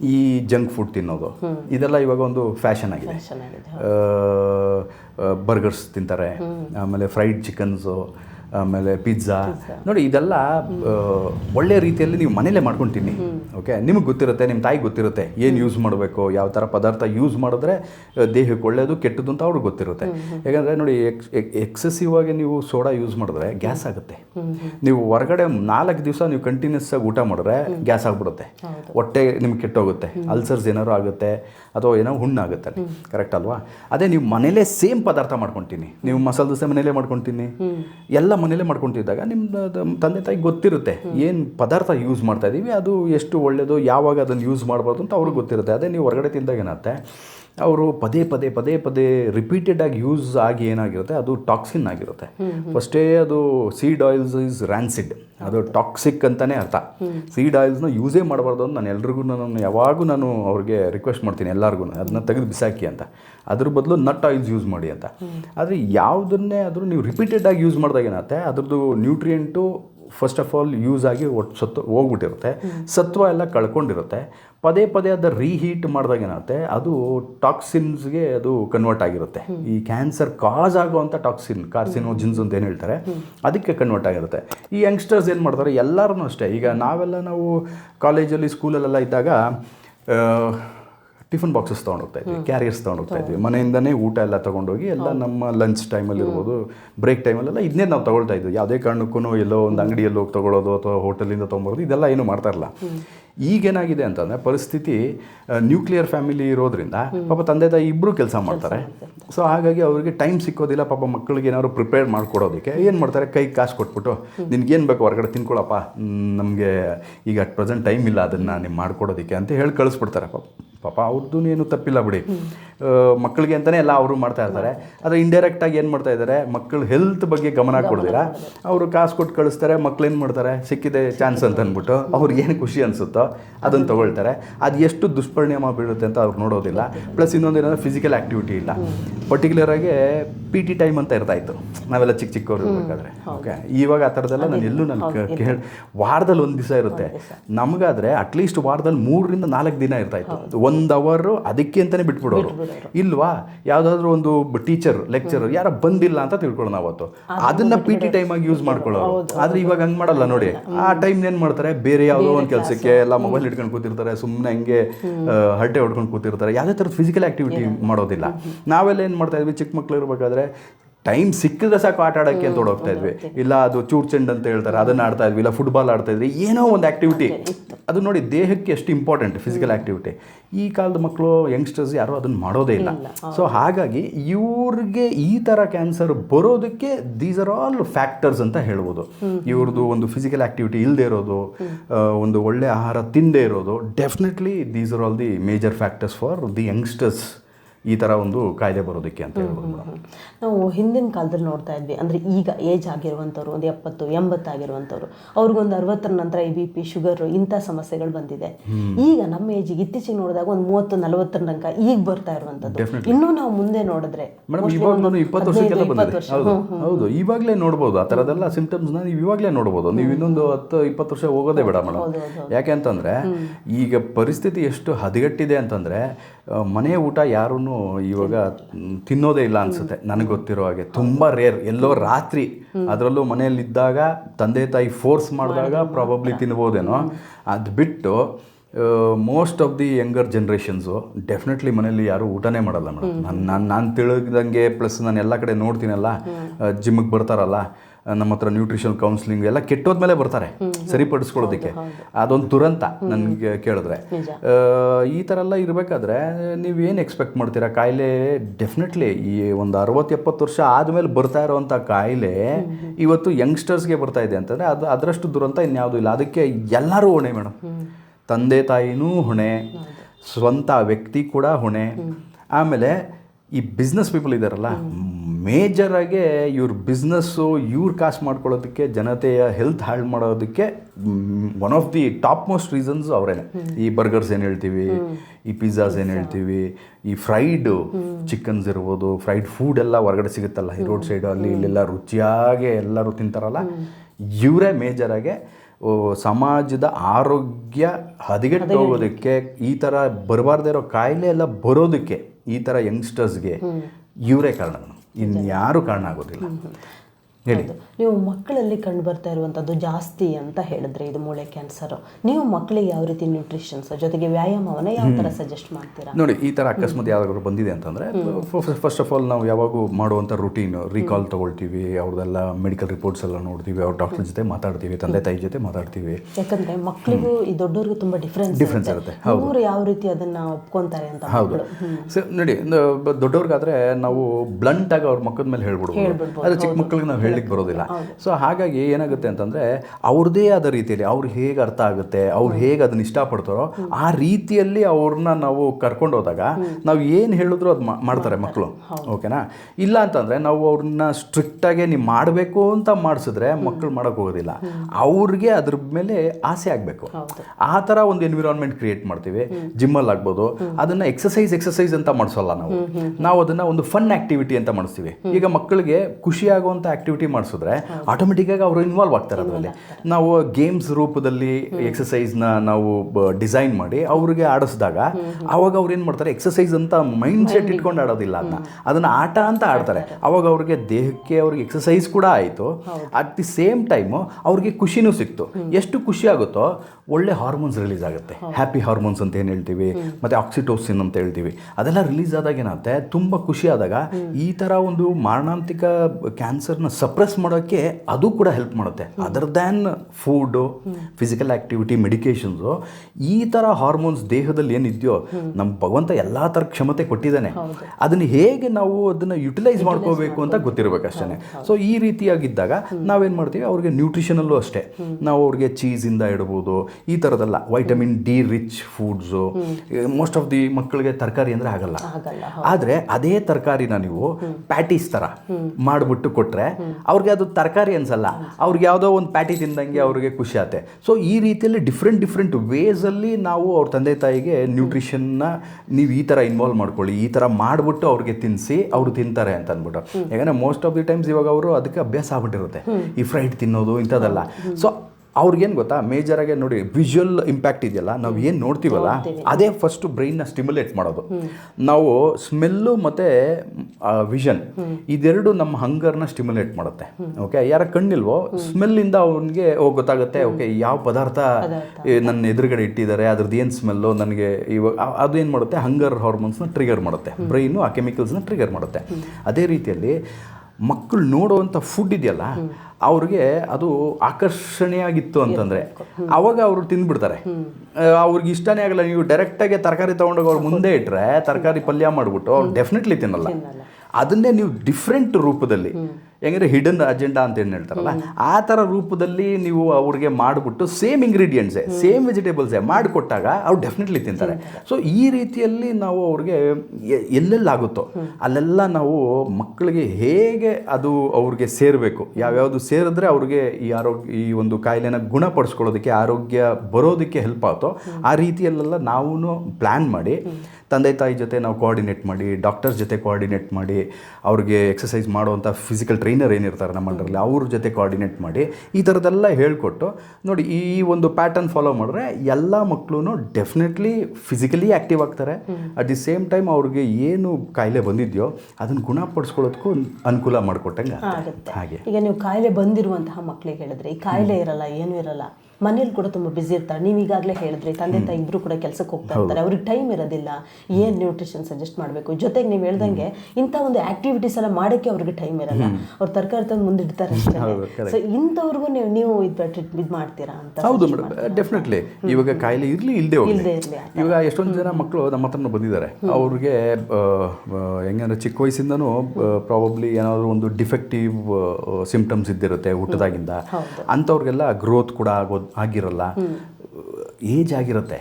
ಈ ಜಂಕ್ ಫುಡ್ ತಿನ್ನೋದು ಇದೆಲ್ಲ ಇವಾಗ ಒಂದು ಫ್ಯಾಷನ್ ಆಗಿದೆ. ಬರ್ಗರ್ಸ್ ತಿಂತಾರೆ ಆಮೇಲೆ ಫ್ರೈಡ್ ಚಿಕನ್ಸು ಆಮೇಲೆ ಪಿಜ್ಜಾ. ನೋಡಿ ಇದೆಲ್ಲ ಒಳ್ಳೆ ರೀತಿಯಲ್ಲಿ ನೀವು ಮನೇಲೇ ಮಾಡ್ಕೊಂಡು ತಿನ್ನಿ ಓಕೆ? ನಿಮಗೆ ಗೊತ್ತಿರುತ್ತೆ ನಿಮ್ಮ ತಾಯಿಗೆ ಗೊತ್ತಿರುತ್ತೆ ಏನು ಯೂಸ್ ಮಾಡಬೇಕು ಯಾವ ಥರ ಪದಾರ್ಥ ಯೂಸ್ ಮಾಡಿದ್ರೆ ದೇಹಕ್ಕೆ ಒಳ್ಳೆಯದು ಕೆಟ್ಟದ್ದು ಅಂತ ಅವ್ರಿಗೆ ಗೊತ್ತಿರುತ್ತೆ. ಯಾಕಂದರೆ ನೋಡಿ ಎಕ್ಸ್ ಎಕ್ಸೆಸಿವ್ ಆಗಿ ನೀವು ಸೋಡಾ ಯೂಸ್ ಮಾಡಿದ್ರೆ ಗ್ಯಾಸ್ ಆಗುತ್ತೆ. ನೀವು ಹೊರಗಡೆ ನಾಲ್ಕು ದಿವಸ ನೀವು ಕಂಟಿನ್ಯೂಸ್ ಆಗಿ ಊಟ ಮಾಡಿದ್ರೆ ಗ್ಯಾಸ್ ಆಗಿಬಿಡುತ್ತೆ. ಹೊಟ್ಟೆ ನಿಮ್ಗೆ ಕೆಟ್ಟೋಗುತ್ತೆ. ಅಲ್ಸರ್ಸ್ ಏನಾದ್ರು ಆಗುತ್ತೆ ಅಥವಾ ಏನೋ ಹುಣ್ಣಾಗುತ್ತೆ. ಆಗುತ್ತೆ ಕರೆಕ್ಟ್ ಅಲ್ವಾ? ಅದೇ ನೀವು ಮನೇಲೇ ಸೇಮ್ ಪದಾರ್ಥ ಮಾಡ್ಕೊತೀನಿ. ನೀವು ಮಸಾಲೆ ದೋಸೆ ಮನೇಲೇ ಮಾಡ್ಕೊತೀನಿ. ಎಲ್ಲ ಮನೇಲೇ ಮಾಡ್ಕೊತಿದ್ದಾಗ ನಿಮ್ಮ ತಂದೆ ತಾಯಿಗೆ ಗೊತ್ತಿರುತ್ತೆ ಏನು ಪದಾರ್ಥ ಯೂಸ್ ಮಾಡ್ತಾ ಇದ್ದೀವಿ ಅದು ಎಷ್ಟು ಒಳ್ಳೆಯದು ಯಾವಾಗ ಅದನ್ನು ಯೂಸ್ ಮಾಡಬಾರ್ದು ಅಂತ ಅವ್ರಿಗೆ ಗೊತ್ತಿರುತ್ತೆ. ಅದೇ ನೀವು ಹೊರಗಡೆ ತಿಂದಾಗ ಏನಾಗುತ್ತೆ ಅವರು ಪದೇ ಪದೇ ಪದೇ ಪದೇ ರಿಪೀಟೆಡ್ ಆಗಿ ಯೂಸ್ ಆಗಿ ಏನಾಗಿರುತ್ತೆ ಅದು ಟಾಕ್ಸಿನ್ ಆಗಿರುತ್ತೆ. ಫಸ್ಟೇ ಅದು ಸೀಡ್ ಆಯಿಲ್ಸ್ ಇಸ್ ರ್ಯಾನ್ಸಿಡ್ ಅದು ಟಾಕ್ಸಿಕ್ ಅಂತಲೇ ಅರ್ಥ. ಸೀಡ್ ಆಯಿಲ್ಸ್ನ ಯೂಸೇ ಮಾಡಬಾರ್ದು ಅಂತ ನಾನು ಎಲ್ರಿಗೂ ನಾನು ಯಾವಾಗೂ ನಾನು ಅವ್ರಿಗೆ ರಿಕ್ವೆಸ್ಟ್ ಮಾಡ್ತೀನಿ ಎಲ್ಲರಿಗೂ ಅದನ್ನ ತೆಗೆದು ಬಿಸಾಕಿ ಅಂತ. ಅದ್ರ ಬದಲು ನಟ್ ಆಯಿಲ್ಸ್ ಯೂಸ್ ಮಾಡಿ ಅಂತ. ಆದರೆ ಯಾವುದನ್ನೇ ಆದರೂ ನೀವು ರಿಪೀಟೆಡ್ ಆಗಿ ಯೂಸ್ ಮಾಡಿದಾಗ ಏನಾಗುತ್ತೆ ಅದ್ರದ್ದು nutrient first of all use ಆಗಿ ಒಟ್ಟು ಸತ್ತು ಹೋಗ್ಬಿಟ್ಟಿರುತ್ತೆ. ಸತ್ವ ಎಲ್ಲ ಕಳ್ಕೊಂಡಿರುತ್ತೆ. ಪದೇ ಪದೇ ಅದು ರೀಹೀಟ್ ಮಾಡಿದಾಗ ಏನಾಗುತ್ತೆ? ಅದು ಟಾಕ್ಸಿನ್ಸ್ಗೆ ಅದು ಕನ್ವರ್ಟ್ ಆಗಿರುತ್ತೆ. ಈ ಕ್ಯಾನ್ಸರ್ ಕಾಸ್ ಆಗುವಂಥ ಟಾಕ್ಸಿನ್ ಕಾರ್ಸಿನೋಜಿನ್ಸ್ ಅಂತ ಏನು ಹೇಳ್ತಾರೆ? ಅದಕ್ಕೆ ಕನ್ವರ್ಟ್ ಆಗಿರುತ್ತೆ. ಈ ಯಂಗ್ಸ್ಟರ್ಸ್ ಏನು ಮಾಡ್ತಾರೆ? ಎಲ್ಲರೂ ಅಷ್ಟೇ. ಈಗ ನಾವೆಲ್ಲ ನಾವು ಕಾಲೇಜಲ್ಲಿ ಸ್ಕೂಲಲ್ಲೆಲ್ಲ ಇದ್ದಾಗ ಟಿಫನ್ ಬಾಕ್ಸಸ್ ತೊಗೊಂಡು ಹೋಗ್ತಾ ಇದ್ವಿ ಕ್ಯಾರಿಯರ್ಸ್ ತೊಗೊಂಡು ಹೋಗ್ತಾ ಇದ್ವಿ ಮನೆಯಿಂದನೇ ಊಟ ಎಲ್ಲ ತೊಗೊಂಡೋಗಿ ಎಲ್ಲ ನಮ್ಮ ಲಂಚ್ ಟೈಮಲ್ಲಿ ಇರ್ಬೋದು ಬ್ರೇಕ್ ಟೈಮಲ್ಲೆಲ್ಲ ಇದನ್ನೇ ನಾವು ತೊಗೊಳ್ತಾ ಇದ್ವಿ. ಯಾವುದೇ ಕಾರಣಕ್ಕೂ ಎಲ್ಲೋ ಒಂದು ಅಂಗಡಿಯಲ್ಲಿ ಹೋಗಿ ತೊಗೊಳೋದು ಅಥವಾ ಹೋಟೆಲಿಂದ ತೊಗೊಂಬರೋದು ಇದೆಲ್ಲ ಏನು ಮಾಡ್ತಾ ಇರಲ್ಲ. ಈಗೇನಾಗಿದೆ ಅಂತಂದರೆ ಪರಿಸ್ಥಿತಿ ನ್ಯೂಕ್ಲಿಯರ್ ಫ್ಯಾಮಿಲಿ ಇರೋದ್ರಿಂದ ಪಾಪ ತಂದೆ ತಾಯಿ ಇಬ್ಬರು ಕೆಲಸ ಮಾಡ್ತಾರೆ. ಸೊ ಹಾಗಾಗಿ ಅವರಿಗೆ ಟೈಮ್ ಸಿಕ್ಕೋದಿಲ್ಲ ಪಾಪ ಮಕ್ಕಳಿಗೆ ಏನಾದ್ರು ಪ್ರಿಪೇರ್ ಮಾಡ್ಕೊಡೋದಕ್ಕೆ. ಏನು ಮಾಡ್ತಾರೆ? ಕೈ ಕಾಸು ಕೊಟ್ಬಿಟ್ಟು ನಿನಗೇನು ಬೇಕು ಹೊರಗಡೆ ತಿನ್ಕೊಳಪ್ಪ? ನಮಗೆ ಈಗ ಅಟ್ ಪ್ರೆಸೆಂಟ್ ಟೈಮ್ ಇಲ್ಲ ಅದನ್ನು ನೀವು ಮಾಡ್ಕೊಡೋದಕ್ಕೆ. ಅಂತ ಹೇಳಿ ಕಳಿಸ್ಬಿಡ್ತಾರೆ ಪಾಪ. ಪಾಪ ಅವ್ರದ್ದು ಏನು ತಪ್ಪಿಲ್ಲ ಬಿಡಿ. ಮಕ್ಕಳಿಗೆ ಅಂತಲೇ ಎಲ್ಲ ಅವರು ಮಾಡ್ತಾ ಇರ್ತಾರೆ. ಆದರೆ ಇಂಡೈರೆಕ್ಟಾಗಿ ಏನು ಮಾಡ್ತಾ ಇದ್ದಾರೆ? ಮಕ್ಕಳು ಹೆಲ್ತ್ ಬಗ್ಗೆ ಗಮನ ಕೊಡ್ದಿರ ಅವರು ಕಾಸು ಕೊಟ್ಟು ಕಳಿಸ್ತಾರೆ ಮಕ್ಳು ಏನು ಮಾಡ್ತಾರೆ? ಸಿಕ್ಕಿದೆ ಚಾನ್ಸ್ ಅಂತ ಅಂದ್ಬಿಟ್ಟು ಅವ್ರಿಗೆ ಏನು ಖುಷಿ ಅನಿಸುತ್ತೋ ಅದನ್ನು ತಗೊಳ್ತಾರೆ. ಅದು ಎಷ್ಟು ದುಷ್ಪರಿಣಾಮ ಬೀಳುತ್ತೆ ಅಂತ ಅವ್ರು ನೋಡೋದಿಲ್ಲ. ಪ್ಲಸ್ ಇನ್ನೊಂದು ಏನಂದ್ರೆ ಫಿಸಿಕಲ್ ಆ್ಯಕ್ಟಿವಿಟಿ ಇಲ್ಲ. ಪರ್ಟಿಕ್ಯುಲರಾಗಿ ಪಿ ಟಿ ಟೈಮ್ ಅಂತ ಇರ್ತಾ ಇತ್ತು ನಾವೆಲ್ಲ ಚಿಕ್ಕ ಚಿಕ್ಕವ್ರು ಇರಬೇಕಾದ್ರೆ. ಓಕೆ ಇವಾಗ ಆ ಥರದೆಲ್ಲ ನಾನು ಎಲ್ಲೂ ನಾನು ಕೇಳಿ ವಾರದಲ್ಲಿ ಒಂದು ದಿವಸ ಇರುತ್ತೆ. ನಮಗಾದರೆ ಅಟ್ಲೀಸ್ಟ್ ವಾರದಲ್ಲಿ ಮೂರರಿಂದ ನಾಲ್ಕು ದಿನ ಇರ್ತಾ ಇತ್ತು ಒಂದು ಅವರು ಅದಕ್ಕೆ ಅಂತಲೇ ಬಿಟ್ಬಿಡೋರು. ಇಲ್ವಾ? ಯಾವುದಾದ್ರೂ ಒಂದು ಟೀಚರ್ ಲೆಕ್ಚರ್ ಯಾರು ಬಂದಿಲ್ಲ ಅಂತ ತಿಳ್ಕೊಳ್ಳೋಣ ಅವತ್ತು. ಅದನ್ನ ಪಿ ಟಿ ಟೈಮಾಗಿ ಆಗಿ ಯೂಸ್ ಮಾಡ್ಕೊಳ್ಳೋರು. ಆದ್ರೆ ಇವಾಗ ಹಂಗೆ ಮಾಡಲ್ಲ ನೋಡಿ. ಆ ಟೈಮ್ ಏನು ಮಾಡ್ತಾರೆ? ಬೇರೆ ಯಾವುದೋ ಒಂದು ಕೆಲಸಕ್ಕೆ ಎಲ್ಲ ಮೊಬೈಲ್ ಇಟ್ಕೊಂಡು ಕೂತಿರ್ತಾರೆ ಸುಮ್ಮನೆ ಹಂಗೆ ಹಟ್ಟೆ ಹರಟೆ ಹೊಡ್ಕೊಂಡು ಕೂತಿರ್ತಾರೆ. ಯಾವುದೇ ಥರದ ಫಿಸಿಕಲ್ ಆಕ್ಟಿವಿಟಿ ಮಾಡೋದಿಲ್ಲ. ನಾವೆಲ್ಲ ಏನು ಮಾಡ್ತಾ ಇದ್ವಿ ಚಿಕ್ಕ ಮಕ್ಳು ಇರಬೇಕಾದ್ರೆ ಟೈಮ್ ಸಿಕ್ಕಿದ್ರೆ ಸಾಕು ಆಟ ಆಡೋಕ್ಕೆ ಅಂತ ಹೋಗ್ತಾ ಇದ್ವಿ. ಇಲ್ಲ ಅದು ಚೂರ್ ಚೆಂಡ್ ಅಂತ ಹೇಳ್ತಾರೆ ಅದನ್ನ ಆಡ್ತಾ ಇದ್ವಿ. ಇಲ್ಲ ಫುಟ್ಬಾಲ್ ಆಡ್ತಾ ಇದ್ವಿ. ಏನೋ ಒಂದು ಆಕ್ಟಿವಿಟಿ ಅದು ನೋಡಿ ದೇಹಕ್ಕೆ ಎಷ್ಟು ಇಂಪಾರ್ಟೆಂಟ್ ಫಿಸಿಕಲ್ ಆಕ್ಟಿವಿಟಿ ಈ ಕಾಲದ ಮಕ್ಕಳು ಯಂಗ್ಸ್ಟರ್ಸ್ ಯಾರು ಅದನ್ನು ಮಾಡೋದೇ ಇಲ್ಲ. ಸೊ ಹಾಗಾಗಿ ಇವ್ರಿಗೆ ಈ ಥರ ಕ್ಯಾನ್ಸರ್ ಬರೋದಕ್ಕೆ ದೀಸ್ ಆರ್ ಆಲ್ ಫ್ಯಾಕ್ಟರ್ಸ್ ಅಂತ ಹೇಳ್ಬೋದು. ಇವ್ರದ್ದು ಒಂದು ಫಿಸಿಕಲ್ ಆಕ್ಟಿವಿಟಿ ಇಲ್ಲದೆ ಇರೋದು ಒಂದು ಒಳ್ಳೆ ಆಹಾರ ತಿಂದೇ ಇರೋದು definitely these are all the major factors for the youngsters ಈ ಥರ ಒಂದು ಕಾಯಿಲೆ ಬರೋದಕ್ಕೆ ಅಂತ ಹೇಳ್ಬೋದು ಮೇಡಮ್. ನಾವು ಹಿಂದಿನ ಕಾಲದಲ್ಲಿ ನೋಡ್ತಾ ಇದ್ವಿ ಅಂದರೆ ಈಗ ಏಜ್ ಆಗಿರುವಂಥವ್ರು ಒಂದು ಎಪ್ಪತ್ತು ಎಂಬತ್ತಾಗಿರುವಂಥವ್ರು ಅವ್ರಿಗೊಂದು ಅರವತ್ತರ ನಂತರ ಈ ಬಿ ಪಿ ಶುಗರು ಇಂಥ ಸಮಸ್ಯೆಗಳು ಬಂದಿದೆ. ಈಗ ನಮ್ಮ ಏಜಿಗೆ ಇತ್ತೀಚೆಗೆ ನೋಡಿದಾಗ ಒಂದು ಮೂವತ್ತು ನಲವತ್ತರ ತನಕ ಈಗ ಬರ್ತಾ ಇರುವಂಥದ್ದು. ಇನ್ನೂ ನಾವು ಮುಂದೆ ನೋಡಿದ್ರೆ ಇಪ್ಪತ್ತು ವರ್ಷಕ್ಕೆಲ್ಲ ಬಂದಿದೆ. ಹೌದು. ಇವಾಗಲೇ ನೋಡ್ಬೋದು ಆ ಥರದೆಲ್ಲ ಸಿಂಪ್ಟಮ್ಸ್ನ ನೀವು ಇವಾಗಲೇ ನೋಡ್ಬೋದು. ನೀವು ಇನ್ನೊಂದು ಹತ್ತು ಇಪ್ಪತ್ತು ವರ್ಷ ಹೋಗೋದೇ ಬೇಡ ಮೇಡಮ್. ಯಾಕೆ ಅಂತಂದರೆ ಈಗ ಪರಿಸ್ಥಿತಿ ಎಷ್ಟು ಹದಗೆಟ್ಟಿದೆ ಅಂತಂದರೆ ಮನೆ ಊಟ ಯಾರೂ ಇವಾಗ ತಿನ್ನೋದೇ ಇಲ್ಲ ಅನ್ಸುತ್ತೆ ನನಗೆ ಗೊತ್ತಿರೋ ಹಾಗೆ. ತುಂಬ ರೇರ್ ಎಲ್ಲೋ ರಾತ್ರಿ ಅದರಲ್ಲೂ ಮನೆಯಲ್ಲಿದ್ದಾಗ ತಂದೆ ತಾಯಿ ಫೋರ್ಸ್ ಮಾಡಿದಾಗ ಪ್ರಾಬಬ್ಲಿ ತಿನ್ಬೋದೇನೋ. ಅದು ಬಿಟ್ಟು most of the younger generations definitely ಮನೇಲಿ ಯಾರೂ ಊಟನೇ ಮಾಡಲ್ಲ ಮೇಡಮ್. ನಾನು ನಾನು ನಾನು ತಿಳಿದಂಗೆ ಪ್ಲಸ್ ನಾನು ಎಲ್ಲ ಕಡೆ ನೋಡ್ತೀನಲ್ಲ ಜಿಮ್ಮಿಗೆ ಬರ್ತಾರಲ್ಲ ನಮ್ಮ ಹತ್ರ ನ್ಯೂಟ್ರಿಷನ್ ಕೌನ್ಸಿಲಿಂಗ್ ಎಲ್ಲ ಕೆಟ್ಟೋದ್ಮೇಲೆ ಬರ್ತಾರೆ ಸರಿಪಡಿಸ್ಕೊಳ್ಳೋದಕ್ಕೆ. ಅದೊಂದು ದುರಂತ ನನಗೆ ಕೇಳಿದ್ರೆ. ಈ ಥರ ಎಲ್ಲ ಇರಬೇಕಾದ್ರೆ ನೀವೇನು ಎಕ್ಸ್ಪೆಕ್ಟ್ ಮಾಡ್ತೀರಾ? ಕಾಯಿಲೆ ಡೆಫಿನೆಟ್ಲಿ ಈ ಒಂದು ಅರವತ್ತು ಎಪ್ಪತ್ತು ವರ್ಷ ಆದಮೇಲೆ ಬರ್ತಾ ಇರೋವಂಥ ಕಾಯಿಲೆ ಇವತ್ತು ಯಂಗ್ಸ್ಟರ್ಸ್ಗೆ ಬರ್ತಾ ಇದೆ ಅಂತಂದರೆ ಅದು ಅದರಷ್ಟು ದುರಂತ ಇನ್ಯಾವುದೂ ಇಲ್ಲ. ಅದಕ್ಕೆ ಎಲ್ಲರೂ ಹೊಣೆ ಮೇಡಮ್. ತಂದೆ ತಾಯಿನೂ ಹೊಣೆ ಸ್ವಂತ ವ್ಯಕ್ತಿ ಕೂಡ ಹೊಣೆ. ಆಮೇಲೆ ಈ ಬಿಸ್ನೆಸ್ ಪೀಪಲ್ ಇದ್ದಾರಲ್ಲ ಮೇಜರಾಗೆ ಇವ್ರ ಬಿಸ್ನೆಸ್ಸು ಇವ್ರ ಕಾಸ್ಟ್ ಮಾಡ್ಕೊಳ್ಳೋದಕ್ಕೆ ಜನತೆಯ ಹೆಲ್ತ್ ಹಾಳು ಮಾಡೋದಕ್ಕೆ one of the top most reasons ಅವರೇನೆ. ಈ ಬರ್ಗರ್ಸ್ ಏನು ಹೇಳ್ತೀವಿ ಈ ಪಿಜ್ಜಾಸ್ ಏನು ಹೇಳ್ತೀವಿ ಈ ಫ್ರೈಡ್ ಚಿಕನ್ಸ್ ಇರ್ಬೋದು ಫ್ರೈಡ್ ಫುಡ್ ಎಲ್ಲ ಹೊರಗಡೆ ಸಿಗುತ್ತಲ್ಲ ಈ ರೋಡ್ ಸೈಡು ಅಲ್ಲಿ ಇಲ್ಲೆಲ್ಲ ರುಚಿಯಾಗಿ ಎಲ್ಲರೂ ತಿಂತಾರಲ್ಲ ಇವರೇ ಮೇಜರಾಗೆ ಸಮಾಜದ ಆರೋಗ್ಯ ಹದಗೆಟ್ಟು ಹೋಗೋದಕ್ಕೆ ಈ ಥರ ಬರಬಾರ್ದೇ ಇರೋ ಕಾಯಿಲೆ ಎಲ್ಲ ಬರೋದಕ್ಕೆ ಈ ಥರ ಯಂಗ್ಸ್ಟರ್ಸ್ಗೆ ಇವರೇ ಕಾರಣ ಇನ್ಯಾರು ಕಾರಣ ಆಗೋದಿಲ್ಲ. ನೀವು ಮಕ್ಕಳಲ್ಲಿ ಕಂಡು ಬರ್ತಾ ಇರುವಂಥದ್ದು ಜಾಸ್ತಿ ಅಂತ ಹೇಳಿದ್ರೆ ಇದು ಮೂಳೆ ಕ್ಯಾನ್ಸರ್. ನೀವು ಮಕ್ಕಳಿಗೆ ಯಾವ ರೀತಿ ನ್ಯೂಟ್ರಿಷನ್ಸ್ ಜೊತೆಗೆ ವ್ಯಾಯಾಮವನ್ನು ಯಾವ ಥರ ಸಜೆಸ್ಟ್ ಮಾಡ್ತೀರಾ? ನೋಡಿ ಈ ಥರ ಅಕಸ್ಮಾತ್ ಯಾವ್ದಾದ್ರು ಬಂದಿದೆ ಅಂತಂದರೆ ಫಸ್ಟ್ ಆಫ್ ಆಲ್ ನಾವು ಯಾವಾಗೂ ಮಾಡುವಂಥ ರುಟೀನ್ ರೀಕಾಲ್ ತಗೊಳ್ತೀವಿ ಅವ್ರದ್ದೆಲ್ಲ ಮೆಡಿಕಲ್ ರಿಪೋರ್ಟ್ಸ್ ಎಲ್ಲ ನೋಡ್ತೀವಿ ಅವ್ರ ಡಾಕ್ಟರ್ ಜೊತೆ ಮಾತಾಡ್ತೀವಿ ತಂದೆ ತಾಯಿ ಜೊತೆ ಮಾತಾಡ್ತೀವಿ. ಯಾಕಂದ್ರೆ ಮಕ್ಕಳಿಗೂ ಈ ದೊಡ್ಡವ್ರಿಗೂ ತುಂಬಾ ಡಿಫ್ರೆನ್ಸ್ ಡಿಫ್ರೆನ್ಸ್ ಇರುತ್ತೆ, ಅವರು ಯಾವ ರೀತಿ ಅದನ್ನ ಒಪ್ಕೊಂತಾರೆ ಅಂತ ಹೌದು. ನೋಡಿ ದೊಡ್ಡವ್ರಿಗಾದ್ರೆ ನಾವು ಬ್ಲಂಟ್ ಆಗಿ ಅವ್ರ ಮಕ್ಕದ ಮೇಲೆ ಹೇಳ್ಬಿಡ್ಬೋದು. ಅದೇ ಚಿಕ್ಕ ಮಕ್ಕಳಿಗೆ ನಾವು ಹೇಳಲಿಕ್ಕೆ ಬರೋದಿಲ್ಲ. ಸೊ ಹಾಗಾಗಿ ಏನಾಗುತ್ತೆ ಅಂತಂದ್ರೆ ಅವ್ರದ್ದೇ ಆದ ರೀತಿಯಲ್ಲಿ ಅವ್ರು ಹೇಗೆ ಅರ್ಥ ಆಗುತ್ತೆ ಅವ್ರು ಹೇಗೆ ಅದನ್ನ ಇಷ್ಟಪಡ್ತಾರೋ ಆ ರೀತಿಯಲ್ಲಿ ಅವ್ರನ್ನ ನಾವು ಕರ್ಕೊಂಡು ಹೋದಾಗ ನಾವು ಏನು ಹೇಳಿದ್ರು ಅದು ಮಾಡ್ತಾರೆ ಮಕ್ಕಳು ಓಕೆನಾ? ಇಲ್ಲ ಅಂತಂದರೆ ನಾವು ಅವ್ರನ್ನ ಸ್ಟ್ರಿಕ್ಟಾಗಿ ನೀವು ಮಾಡಬೇಕು ಅಂತ ಮಾಡಿಸಿದ್ರೆ ಮಕ್ಕಳು ಮಾಡೋಕೆ ಹೋಗೋದಿಲ್ಲ. ಅವ್ರಿಗೆ ಅದ್ರ ಮೇಲೆ ಆಸೆ ಆಗಬೇಕು. ಆ ಥರ ಒಂದು ಎನ್ವಿರಾನ್ಮೆಂಟ್ ಕ್ರಿಯೇಟ್ ಮಾಡ್ತೀವಿ. ಜಿಮ್ಮಲ್ಲಿ ಆಗ್ಬೋದು. ಅದನ್ನ ಎಕ್ಸಸೈಸ್ ಎಕ್ಸಸೈಸ್ ಅಂತ ಮಾಡಿಸೋಲ್ಲ ನಾವು. ನಾವು ಅದನ್ನ ಒಂದು ಫನ್ ಆಕ್ಟಿವಿಟಿ ಅಂತ ಮಾಡಿಸ್ತೀವಿ. ಈಗ ಮಕ್ಕಳಿಗೆ ಖುಷಿ ಆಗುವಂಥ ಆಕ್ಟಿವಿಟಿ ಮಾಡಿಸಿದ್ರೆ ಆಟೋಮೆಟಿಕ್ಕಾಗಿ ಅವರು ಇನ್ವಾಲ್ವ್ ಆಗ್ತಾರೆ ಅದರಲ್ಲಿ. ನಾವು ಗೇಮ್ಸ್ ರೂಪದಲ್ಲಿ ಎಕ್ಸಸೈಸ್ನ ನಾವು ಡಿಸೈನ್ ಮಾಡಿ ಅವ್ರಿಗೆ ಆಡಿಸಿದಾಗ ಅವಾಗ ಅವ್ರು ಏನು ಮಾಡ್ತಾರೆ ಎಕ್ಸಸೈಸ್ ಅಂತ ಮೈಂಡ್ ಸೆಟ್ ಇಟ್ಕೊಂಡು ಆಡೋದಿಲ್ಲ ಅದನ್ನ. ಅದನ್ನ ಆಟ ಅಂತ ಆಡ್ತಾರೆ. ಅವಾಗ ಅವ್ರಿಗೆ ದೇಹಕ್ಕೆ ಅವ್ರಿಗೆ ಎಕ್ಸಸೈಸ್ ಕೂಡ ಆಯಿತು. ಅಟ್ ದಿ ಸೇಮ್ ಟೈಮು ಅವ್ರಿಗೆ ಖುಷಿನೂ ಸಿಕ್ತು. ಎಷ್ಟು ಖುಷಿ ಆಗುತ್ತೋ ಒಳ್ಳೆ ಹಾರ್ಮೋನ್ಸ್ ರಿಲೀಸ್ ಆಗುತ್ತೆ. ಹ್ಯಾಪಿ ಹಾರ್ಮೋನ್ಸ್ ಅಂತ ಏನು ಹೇಳ್ತೀವಿ? ಮತ್ತು ಆಕ್ಸಿಟೋಸಿನ್ ಅಂತ ಹೇಳ್ತೀವಿ. ಅದೆಲ್ಲ ರಿಲೀಸ್ ಆದಾಗ ಏನಾಗುತ್ತೆ? ತುಂಬ ಖುಷಿ ಆದಾಗ ಈ ಥರ ಒಂದು ಮಾರಣಾಂತಿಕ ಕ್ಯಾನ್ಸರ್ನ ಸಪ್ರೆಸ್ ಮಾಡೋಕ್ಕೆ ಅದು ಕೂಡ ಹೆಲ್ಪ್ ಮಾಡುತ್ತೆ. Other than food physical activity medications ಈ ಥರ ಹಾರ್ಮೋನ್ಸ್ ದೇಹದಲ್ಲಿ ಏನಿದೆಯೋ ನಮ್ಮ ಭಗವಂತ ಎಲ್ಲ ಥರ ಕ್ಷಮತೆ ಕೊಟ್ಟಿದ್ದಾನೆ. ಅದನ್ನು ಹೇಗೆ ನಾವು ಅದನ್ನು ಯುಟಿಲೈಸ್ ಮಾಡ್ಕೋಬೇಕು ಅಂತ ಗೊತ್ತಿರಬೇಕು ಅಷ್ಟೇ ಸೊ ಈ ರೀತಿಯಾಗಿದ್ದಾಗ ನಾವೇನು ಮಾಡ್ತೀವಿ? ಅವ್ರಿಗೆ ನ್ಯೂಟ್ರಿಷನಲ್ಲೂ ಅಷ್ಟೇ. ನಾವು ಅವ್ರಿಗೆ ಚೀಸಿಂದ ಇಡ್ಬೋದು ಈ ಥರದ್ದೆಲ್ಲ vitamin D rich foods most of the ಮಕ್ಕಳಿಗೆ ತರಕಾರಿ ಅಂದರೆ ಆಗಲ್ಲ. ಆದರೆ ಅದೇ ತರಕಾರಿನ ನೀವು ಪ್ಯಾಟೀಸ್ ಥರ ಮಾಡಿಬಿಟ್ಟು ಕೊಟ್ಟರೆ ಅವ್ರಿಗೆ ಅದು ತರಕಾರಿ ಅನ್ಸಲ್ಲ. ಅವ್ರಿಗೆ ಯಾವುದೋ ಒಂದು ಪ್ಯಾಟಿ ತಿಂದಂಗೆ ಅವ್ರಿಗೆ ಖುಷಿ ಆಗುತ್ತೆ ಸೊ ಈ ರೀತಿಯಲ್ಲಿ ಡಿಫ್ರೆಂಟ್ ಡಿಫ್ರೆಂಟ್ ವೇಸಲ್ಲಿ ನಾವು ಅವ್ರ ತಂದೆ ತಾಯಿಗೆ ನ್ಯೂಟ್ರಿಷನ್ನ ನೀವು ಈ ಥರ ಇನ್ವಾಲ್ವ್ ಮಾಡ್ಕೊಳ್ಳಿ ಈ ಥರ ಮಾಡಿಬಿಟ್ಟು ಅವ್ರಿಗೆ ತಿನ್ನಿಸಿ ಅವರು ತಿಂತಾರೆ ಅಂತ ಅಂದ್ಬಿಟ್ಟು ಯಾಕಂದರೆ ಮೋಸ್ಟ್ ಆಫ್ ದಿ ಟೈಮ್ಸ್ ಇವಾಗ ಅವರು ಅದಕ್ಕೆ ಅಭ್ಯಾಸ ಆಗ್ಬಿಟ್ಟಿರುತ್ತೆ. ಈ ಫ್ರೈಡ್ ತಿನ್ನೋದು ಇಂಥದ್ದೆಲ್ಲ. ಸೊ ಅವ್ರಿಗೇನು ಗೊತ್ತಾ? ಮೇಜರಾಗಿ ನೋಡಿ ವಿಜುವಲ್ ಇಂಪ್ಯಾಕ್ಟ್ ಇದೆಯಲ್ಲ ನಾವು ಏನು ನೋಡ್ತೀವಲ್ಲ ಅದೇ ಫಸ್ಟು ಬ್ರೈನ್ನ ಸ್ಟಿಮ್ಯುಲೇಟ್ ಮಾಡೋದು. ನಾವು ಸ್ಮೆಲ್ಲು ಮತ್ತು ವಿಷನ್ ಇದೆರಡು ನಮ್ಮ ಹಂಗರ್ನ ಸ್ಟಿಮ್ಯುಲೇಟ್ ಮಾಡುತ್ತೆ. ಓಕೆ ಯಾರ ಕಣ್ಣಿಲ್ವೋ ಸ್ಮೆಲ್ಲಿಂದ ಅವನಿಗೆ ಓ ಗೊತ್ತಾಗುತ್ತೆ ಓಕೆ ಯಾವ ಪದಾರ್ಥ ನನ್ನ ಎದುರುಗಡೆ ಇಟ್ಟಿದ್ದಾರೆ ಅದ್ರದ್ದು ಏನು ಸ್ಮೆಲ್ಲು ನನಗೆ ಇವಾಗ ಅದು ಏನು ಮಾಡುತ್ತೆ? ಹಂಗರ್ ಹಾರ್ಮೋನ್ಸ್ನ ಟ್ರಿಗರ್ ಮಾಡುತ್ತೆ. ಬ್ರೈನು ಆ ಕೆಮಿಕಲ್ಸ್ನ ಟ್ರಿಗರ್ ಮಾಡುತ್ತೆ. ಅದೇ ರೀತಿಯಲ್ಲಿ ಮಕ್ಕಳು ನೋಡುವಂಥ ಫುಡ್ ಇದೆಯಲ್ಲ ಅವ್ರಿಗೆ ಅದು ಆಕರ್ಷಣೀಯಾಗಿತ್ತು ಅಂತಂದರೆ. ಅವಾಗ ಅವರು ತಿಂದ್ಬಿಡ್ತಾರೆ. ಅವ್ರಿಗೆ ಇಷ್ಟನೇ ಆಗಲ್ಲ. ನೀವು ಡೈರೆಕ್ಟಾಗಿ ತರಕಾರಿ ತೊಗೊಂಡೋಗಿ ಅವ್ರು ಮುಂದೆ ಇಟ್ಟರೆ ತರಕಾರಿ ಪಲ್ಯ ಮಾಡಿಬಿಟ್ಟು ಅವ್ರು ಡೆಫಿನೆಟ್ಲಿ ತಿನ್ನಲ್ಲ. ಅದನ್ನೇ ನೀವು ಡಿಫ್ರೆಂಟ್ ರೂಪದಲ್ಲಿ ಹೆಂಗಂದ್ರೆ ಹಿಡನ್ ಅಜೆಂಡಾ ಅಂತ ಏನು ಹೇಳ್ತಾರಲ್ಲ ಆ ಥರ ರೂಪದಲ್ಲಿ ನೀವು ಅವ್ರಿಗೆ ಮಾಡಿಬಿಟ್ಟು ಸೇಮ್ ಇಂಗ್ರೀಡಿಯೆಂಟ್ಸೇ ಸೇಮ್ ವೆಜಿಟೇಬಲ್ಸೇ ಮಾಡಿಕೊಟ್ಟಾಗ ಅವ್ರು ಡೆಫಿನೆಟ್ಲಿ ತಿಂತಾರೆ. ಸೊ ಈ ರೀತಿಯಲ್ಲಿ ನಾವು ಅವ್ರಿಗೆ ಎಲ್ಲೆಲ್ಲಾಗುತ್ತೋ ಅಲ್ಲೆಲ್ಲ ನಾವು ಮಕ್ಕಳಿಗೆ ಹೇಗೆ ಅದು ಅವ್ರಿಗೆ ಸೇರಬೇಕು ಯಾವ್ಯಾವುದು ಸೇರಿದ್ರೆ ಅವ್ರಿಗೆ ಈ ಆರೋಗ್ಯ ಈ ಒಂದು ಕಾಯಿಲೆನ ಗುಣಪಡಿಸ್ಕೊಳ್ಳೋದಕ್ಕೆ ಆರೋಗ್ಯ ಬರೋದಕ್ಕೆ ಹೆಲ್ಪ್ ಆಗುತ್ತೋ ಆ ರೀತಿಯಲ್ಲೆಲ್ಲ ನಾವು ಪ್ಲ್ಯಾನ್ ಮಾಡಿ. ತಂದೆ ತಾಯಿ ಜೊತೆ ನಾವು ಕೋಆರ್ಡಿನೇಟ್ ಮಾಡಿ ಡಾಕ್ಟರ್ಸ್ ಜೊತೆ ಕೋಆರ್ಡಿನೇಟ್ ಮಾಡಿ ಅವ್ರಿಗೆ ಎಕ್ಸಸೈಸ್ ಮಾಡುವಂಥ ಫಿಸಿಕಲ್ ಟ್ರೈನರ್ ಏನಿರ್ತಾರೆ ನಮ್ಮ ಅಂಡರಲ್ಲಿ ಅವ್ರ ಜೊತೆ ಕೋಆರ್ಡಿನೇಟ್ ಮಾಡಿ ಈ ಥರದ್ದೆಲ್ಲ ಹೇಳ್ಕೊಟ್ಟು ನೋಡಿ ಈ ಒಂದು ಪ್ಯಾಟರ್ನ್ ಫಾಲೋ ಮಾಡಿದ್ರೆ ಎಲ್ಲ ಮಕ್ಕಳು ಡೆಫಿನೆಟ್ಲಿ ಫಿಸಿಕಲಿ ಆ್ಯಕ್ಟಿವ್ ಆಗ್ತಾರೆ. ಅಟ್ ದಿ ಸೇಮ್ ಟೈಮ್ ಅವ್ರಿಗೆ ಏನು ಕಾಯಿಲೆ ಬಂದಿದೆಯೋ ಅದನ್ನು ಗುಣಪಡಿಸ್ಕೊಳ್ಳೋದಕ್ಕೂ ಅನುಕೂಲ ಮಾಡಿಕೊಟ್ಟಂಗೆ ಹಾಗೆ. ಈಗ ನೀವು ಕಾಯಿಲೆ ಬಂದಿರುವಂತಹ ಮಕ್ಕಳಿಗೆ ಹೇಳಿದ್ರೆ ಈ ಕಾಯಿಲೆ ಇರಲ್ಲ ಏನೂ ಇರಲ್ಲ ಮನೇಲಿ ಕೂಡ ತುಂಬ ಬ್ಯುಸಿ ಇರ್ತಾರೆ. ನೀವು ಈಗಾಗಲೇ ಹೇಳಿದ್ರಿ ತಂದೆ ತಾಯಿ ಇಬ್ಬರು ಕೂಡ ಕೆಲಸಕ್ಕೆ ಹೋಗ್ತಾ ಇರ್ತಾರೆ. ಅವ್ರಿಗೆ ಟೈಮ್ ಇರೋದಿಲ್ಲ. ಏನು ನ್ಯೂಟ್ರಿಷನ್ ಸಜೆಸ್ಟ್ ಮಾಡಬೇಕು? ಜೊತೆಗೆ ನೀವು ಹೇಳ್ದಂಗೆ ಇಂಥ ಒಂದು ಆಕ್ಟಿವಿಟೀಸ್ ಎಲ್ಲ ಮಾಡೋಕ್ಕೆ ಅವ್ರಿಗೆ ಟೈಮ್ ಇರಲ್ಲ. ಅವ್ರು ತರಕಾರಿ ತಂದು ಮುಂದಿಡ್ತಾರೆ ಸೊ ಇಂಥವ್ರಿಗೂ ನೀವು ನೀವು ಇದು ಇದು ಮಾಡ್ತೀರಾ ಅಂತ ಹೌದು ಮೇಡಮ್ ಡೆಫಿನೆಟ್ಲಿ ಇವಾಗ ಕಾಯಿಲೆ ಇರಲಿ ಇಲ್ಲದೆ ಹೋಗಲಿ. ಇವಾಗ ಎಷ್ಟೊಂದು ಜನ ಮಕ್ಕಳು ನಮ್ಮ ಹತ್ರನೂ ಬಂದಿದ್ದಾರೆ. ಅವ್ರಿಗೆ ಹೆಂಗಂದ್ರೆ ಚಿಕ್ಕ ವಯಸ್ಸಿಂದನೂ ಪ್ರಾಬಬ್ಲಿ ಏನಾದರೂ ಒಂದು ಡಿಫೆಕ್ಟಿವ್ ಸಿಂಪ್ಟಮ್ಸ್ ಇದ್ದಿರುತ್ತೆ ಹುಟ್ಟದಾಗಿಂದ ಅಂಥವ್ರಿಗೆಲ್ಲ ಗ್ರೋತ್ ಕೂಡ ಆಗೋದು ಆಗಿರಲ್ಲ. ಏಜ್ ಆಗಿರುತ್ತೆ.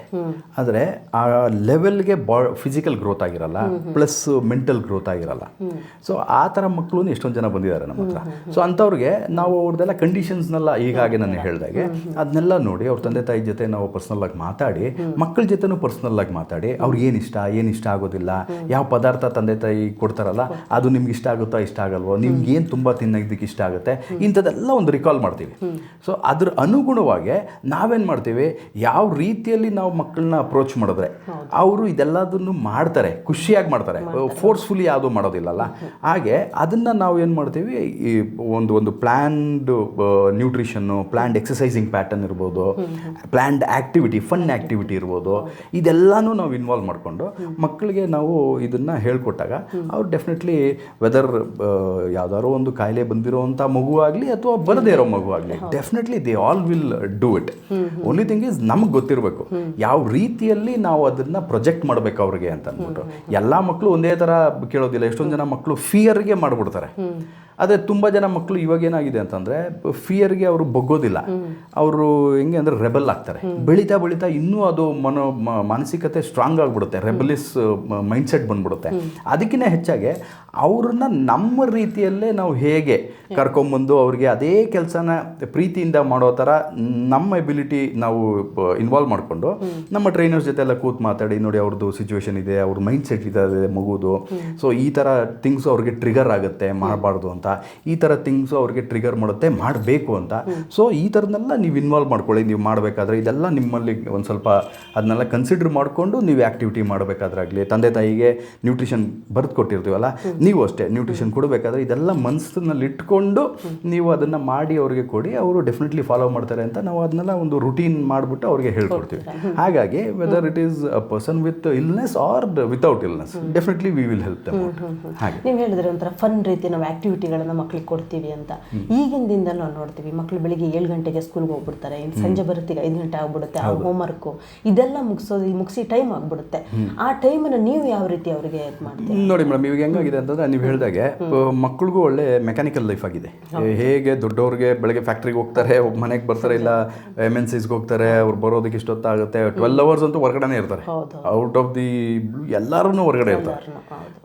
ಆದರೆ ಆ ಲೆವೆಲ್ಗೆ ಬಾ ಫಿಸಿಕಲ್ ಗ್ರೋತ್ ಆಗಿರಲ್ಲ ಪ್ಲಸ್ ಮೆಂಟಲ್ ಗ್ರೋತ್ ಆಗಿರಲ್ಲ. ಸೊ ಆ ಥರ ಮಕ್ಕಳು ಎಷ್ಟೊಂದು ಜನ ಬಂದಿದ್ದಾರೆ ನಮ್ಮ ಹತ್ರ. ಸೊ ಅಂಥವ್ರಿಗೆ ನಾವು ಅವ್ರದ್ದೆಲ್ಲ ಕಂಡೀಷನ್ಸ್ನೆಲ್ಲ ಈಗಾಗೆ ನಾನು ಹೇಳಿದಾಗೆ ಅದನ್ನೆಲ್ಲ ನೋಡಿ ಅವ್ರ ತಂದೆ ತಾಯಿ ಜೊತೆ ನಾವು ಪರ್ಸ್ನಲ್ ಆಗಿ ಮಾತಾಡಿ ಮಕ್ಕಳ ಜೊತೆನೂ ಪರ್ಸ್ನಲ್ ಆಗಿ ಮಾತಾಡಿ ಅವ್ರಿಗೆ ಏನು ಇಷ್ಟ ಏನು ಇಷ್ಟ ಆಗೋದಿಲ್ಲ, ಯಾವ ಪದಾರ್ಥ ತಂದೆ ತಾಯಿ ಕೊಡ್ತಾರಲ್ಲ, ಅದು ನಿಮ್ಗೆ ಇಷ್ಟ ಆಗುತ್ತಾ, ಇಷ್ಟ ಆಗಲ್ವೋ, ನಿಮ್ಗೆ ಏನು ತುಂಬ ತಿನ್ನೋದಕ್ಕೆ ಇಷ್ಟ ಆಗುತ್ತೆ, ಇಂಥದ್ದೆಲ್ಲ ಒಂದು ರಿಕಾಲ್ ಮಾಡ್ತೀವಿ. ಸೊ ಅದ್ರ ಅನುಗುಣವಾಗಿ ನಾವೇನು ಮಾಡ್ತೀವಿ, ಯಾವ ರೀತಿಯಲ್ಲಿ ನಾವು ಮಕ್ಕಳನ್ನ ಅಪ್ರೋಚ್ ಮಾಡಿದ್ರೆ ಅವರು ಇದೆಲ್ಲದನ್ನು ಮಾಡ್ತಾರೆ ಖುಷಿಯಾಗಿ ಮಾಡ್ತಾರೆ. ಫೋರ್ಸ್ಫುಲಿ ಯಾವುದೂ ಮಾಡೋದಿಲ್ಲಲ್ಲ. ಹಾಗೆ ಅದನ್ನು ನಾವು ಏನು ಮಾಡ್ತೀವಿ ಈ ಒಂದು ಒಂದು ಪ್ಲ್ಯಾನ್ಡ್ ನ್ಯೂಟ್ರಿಷನ್ನು ಪ್ಲ್ಯಾನ್ಡ್ ಎಕ್ಸಸೈಸಿಂಗ್ ಪ್ಯಾಟರ್ನ್ ಇರ್ಬೋದು ಪ್ಲ್ಯಾನ್ಡ್ ಆ್ಯಕ್ಟಿವಿಟಿ ಫನ್ ಆ್ಯಕ್ಟಿವಿಟಿ ಇರ್ಬೋದು ಇದೆಲ್ಲನೂ ನಾವು ಇನ್ವಾಲ್ವ್ ಮಾಡಿಕೊಂಡು ಮಕ್ಕಳಿಗೆ ನಾವು ಇದನ್ನು ಹೇಳ್ಕೊಟ್ಟಾಗ ಅವ್ರು ಡೆಫಿನೆಟ್ಲಿ ವೆದರ್ ಯಾವ್ದಾರೋ ಒಂದು ಕಾಯಿಲೆ ಬಂದಿರೋವಂಥ ಮಗು ಆಗಲಿ ಅಥವಾ ಬರದೇ ಇರೋ ಮಗು ಆಗಲಿ definitely they all will do it only thing is ನಮ್ಗೆ ಗೊತ್ತಿರಬೇಕು. ಯಾವ ರೀತಿಯಲ್ಲಿ ನಾವು ಅದನ್ನ ಪ್ರೊಜೆಕ್ಟ್ ಮಾಡಬೇಕು ಅವ್ರಿಗೆ ಅಂತ ಅಂದ್ಬಿಟ್ಟು. ಎಲ್ಲ ಮಕ್ಕಳು ಒಂದೇ ಥರ ಕೇಳೋದಿಲ್ಲ. ಎಷ್ಟೊಂದು ಜನ ಮಕ್ಕಳು ಫಿಯರ್ಗೆ ಮಾಡಿಬಿಡ್ತಾರೆ. ಆದರೆ ತುಂಬ ಜನ ಮಕ್ಕಳು ಇವಾಗ ಏನಾಗಿದೆ ಅಂತಂದರೆ ಫಿಯರ್ಗೆ ಅವರು ಬಗ್ಗೋದಿಲ್ಲ. ಅವರು ಹೆಂಗೆ ಅಂದರೆ ರೆಬಲ್ ಆಗ್ತಾರೆ. ಬೆಳೀತಾ ಬೆಳೀತಾ ಇನ್ನೂ ಅದು ಮನೋ ಮಾನಸಿಕತೆ ಸ್ಟ್ರಾಂಗ್ ಆಗಿಬಿಡುತ್ತೆ. ರೆಬಲಿಸ್ ಮೈಂಡ್ಸೆಟ್ ಬಂದ್ಬಿಡುತ್ತೆ. ಅದಕ್ಕಿಂತ ಹೆಚ್ಚಾಗಿ ಅವ್ರನ್ನ ನಮ್ಮ ರೀತಿಯಲ್ಲೇ ನಾವು ಹೇಗೆ ಕರ್ಕೊಂಬಂದು ಅವ್ರಿಗೆ ಅದೇ ಕೆಲಸನ ಪ್ರೀತಿಯಿಂದ ಮಾಡೋ ಥರ ನಮ್ಮ ಎಬಿಲಿಟಿ ನಾವು ಇನ್ವಾಲ್ವ್ ಮಾಡಿಕೊಂಡು ನಮ್ಮ ಟ್ರೈನರ್ಸ್ ಜೊತೆ ಎಲ್ಲ ಕೂತ್ ಮಾತಾಡಿ ನೋಡಿ ಅವ್ರದ್ದು ಸಿಚುವೇಶನ್ ಇದೆ ಅವ್ರ ಮೈಂಡ್ ಸೆಟ್ ಇದೆ ಮಗುದು ಸೊ ಈ ಥರ ಥಿಂಗ್ಸ್ ಅವ್ರಿಗೆ ಟ್ರಿಗರ್ ಆಗುತ್ತೆ ಮಾಡಬಾರ್ದು ಅಂತ ಈ ಥರ ಥಿಂಗ್ಸು ಅವ್ರಿಗೆ ಟ್ರಿಗರ್ ಮಾಡುತ್ತೆ ಮಾಡಬೇಕು ಅಂತ. ಸೊ ಈ ಥರದನ್ನೆಲ್ಲ ನೀವು ಇನ್ವಾಲ್ವ್ ಮಾಡ್ಕೊಳ್ಳಿ. ನೀವು ಮಾಡಬೇಕಾದ್ರೆ ಇದೆಲ್ಲ ನಿಮ್ಮಲ್ಲಿ ಒಂದು ಸ್ವಲ್ಪ ಅದನ್ನೆಲ್ಲ ಕನ್ಸಿಡರ್ ಮಾಡಿಕೊಂಡು ನೀವು ಆ್ಯಕ್ಟಿವಿಟಿ ಮಾಡಬೇಕಾದ್ರಾಗಲಿ. ತಂದೆ ತಾಯಿಗೆ ನ್ಯೂಟ್ರಿಷನ್ ಬರೆದು ಕೊಟ್ಟಿರ್ತೀವಲ್ಲ ನೀವು ಅಷ್ಟೇ ನ್ಯೂಟ್ರಿಷನ್ ಕೊಡಬೇಕಾದ್ರೆ ಇದೆಲ್ಲ ಮನಸ್ಸಿನಲ್ಲಿ ಇಟ್ಕೊಂಡು ನೀವು ಅದನ್ನು ಮಾಡಿ ಅವ್ರಿಗೆ ಕೊಡಿ. ಅವರು ಡೆಫಿನೆಟ್ಲಿ ಫಾಲೋ ಮಾಡ್ತಾರೆ ಅಂತ ನಾವು ಅದನ್ನೆಲ್ಲ ಒಂದು ರುಟೀನ್ ಮಾಡಿಬಿಟ್ಟು ಅವ್ರಿಗೆ ಹೇಳ್ಕೊಡ್ತೀವಿ. ಹಾಗಾಗಿ whether it is a person with illness or without illness definitely we will help them ಹಾಗೆ. ನೀವು ಹೇಳಿದ್ರೆ ಒಂಥರ ಫನ್ ರೀತಿ ನಾವು ಆಕ್ಟಿವಿಟಿಗಳನ್ನ ಮಕ್ಳಿಗೆ ಕೊಡ್ತೀವಿ ಅಂತ. ಈಗಿನ ದಿನದಲ್ಲಿ ನಾವು ನೋಡ್ತೀವಿ ಮಕ್ಳು ಬೆಳಿಗ್ಗೆ ಏಳು ಗಂಟೆಗೆ ಸ್ಕೂಲ್ಗೆ ಹೋಗ್ಬಿಡ್ತಾರೆ ಇನ್ನು ಸಂಜೆ ಬರುತ್ತೀಗ ಐದು ಗಂಟೆ ಆಗ್ಬಿಡುತ್ತೆ ಆ ಹೋಮ್ವರ್ಕು ಇದೆಲ್ಲ ಮುಗಿಸೋದು ಮುಗಿಸಿ ಟೈಮ್ ಆಗ್ಬಿಡುತ್ತೆ. ಆ ಟೈಮನ್ನು ನೀವು ಯಾವ ರೀತಿ ಅವರಿಗೆ ಮಾಡ್ತೀವಿ ನೋಡಿ ಮೇಡಮ್ ಇವಾಗ ಹೆಂಗಾಗಿದೆ ಅಂತಂದ್ರೆ ನೀವು ಹೇಳಿದಾಗೆ ಮಕ್ಳಿಗೂ ಒಳ್ಳೆ ಮೆಕ್ಯಾನಿಕಲ್ ಲೈಫ್ ಆಗಿದೆ. ಹೇಗೆ ದೊಡ್ಡವ್ರಿಗೆ ಬೆಳಗ್ಗೆ ಫ್ಯಾಕ್ಟ್ರಿಗೆ ಹೋಗ್ತಾರೆ ಒಬ್ಬ ಮನೆಗೆ ಬರ್ತಾರೆ ಇಲ್ಲ ಎಂ ಎನ್ ಸಿಸ್ಗೆ ಹೋಗ್ತಾರೆ ಅವ್ರು ಬರೋದಕ್ಕೆ ಇಷ್ಟೊತ್ತಾಗುತ್ತೆ ಟ್ವೆಲ್ ಅವರ್ಸ್ ಅಂತೂ ಹೊರಗಡೆನೇ ಇರ್ತಾರೆ. ಔಟ್ ಆಫ್ ದಿ ಎಲ್ಲರೂ ಹೊರಗಡೆ ಇರ್ತಾರೆ.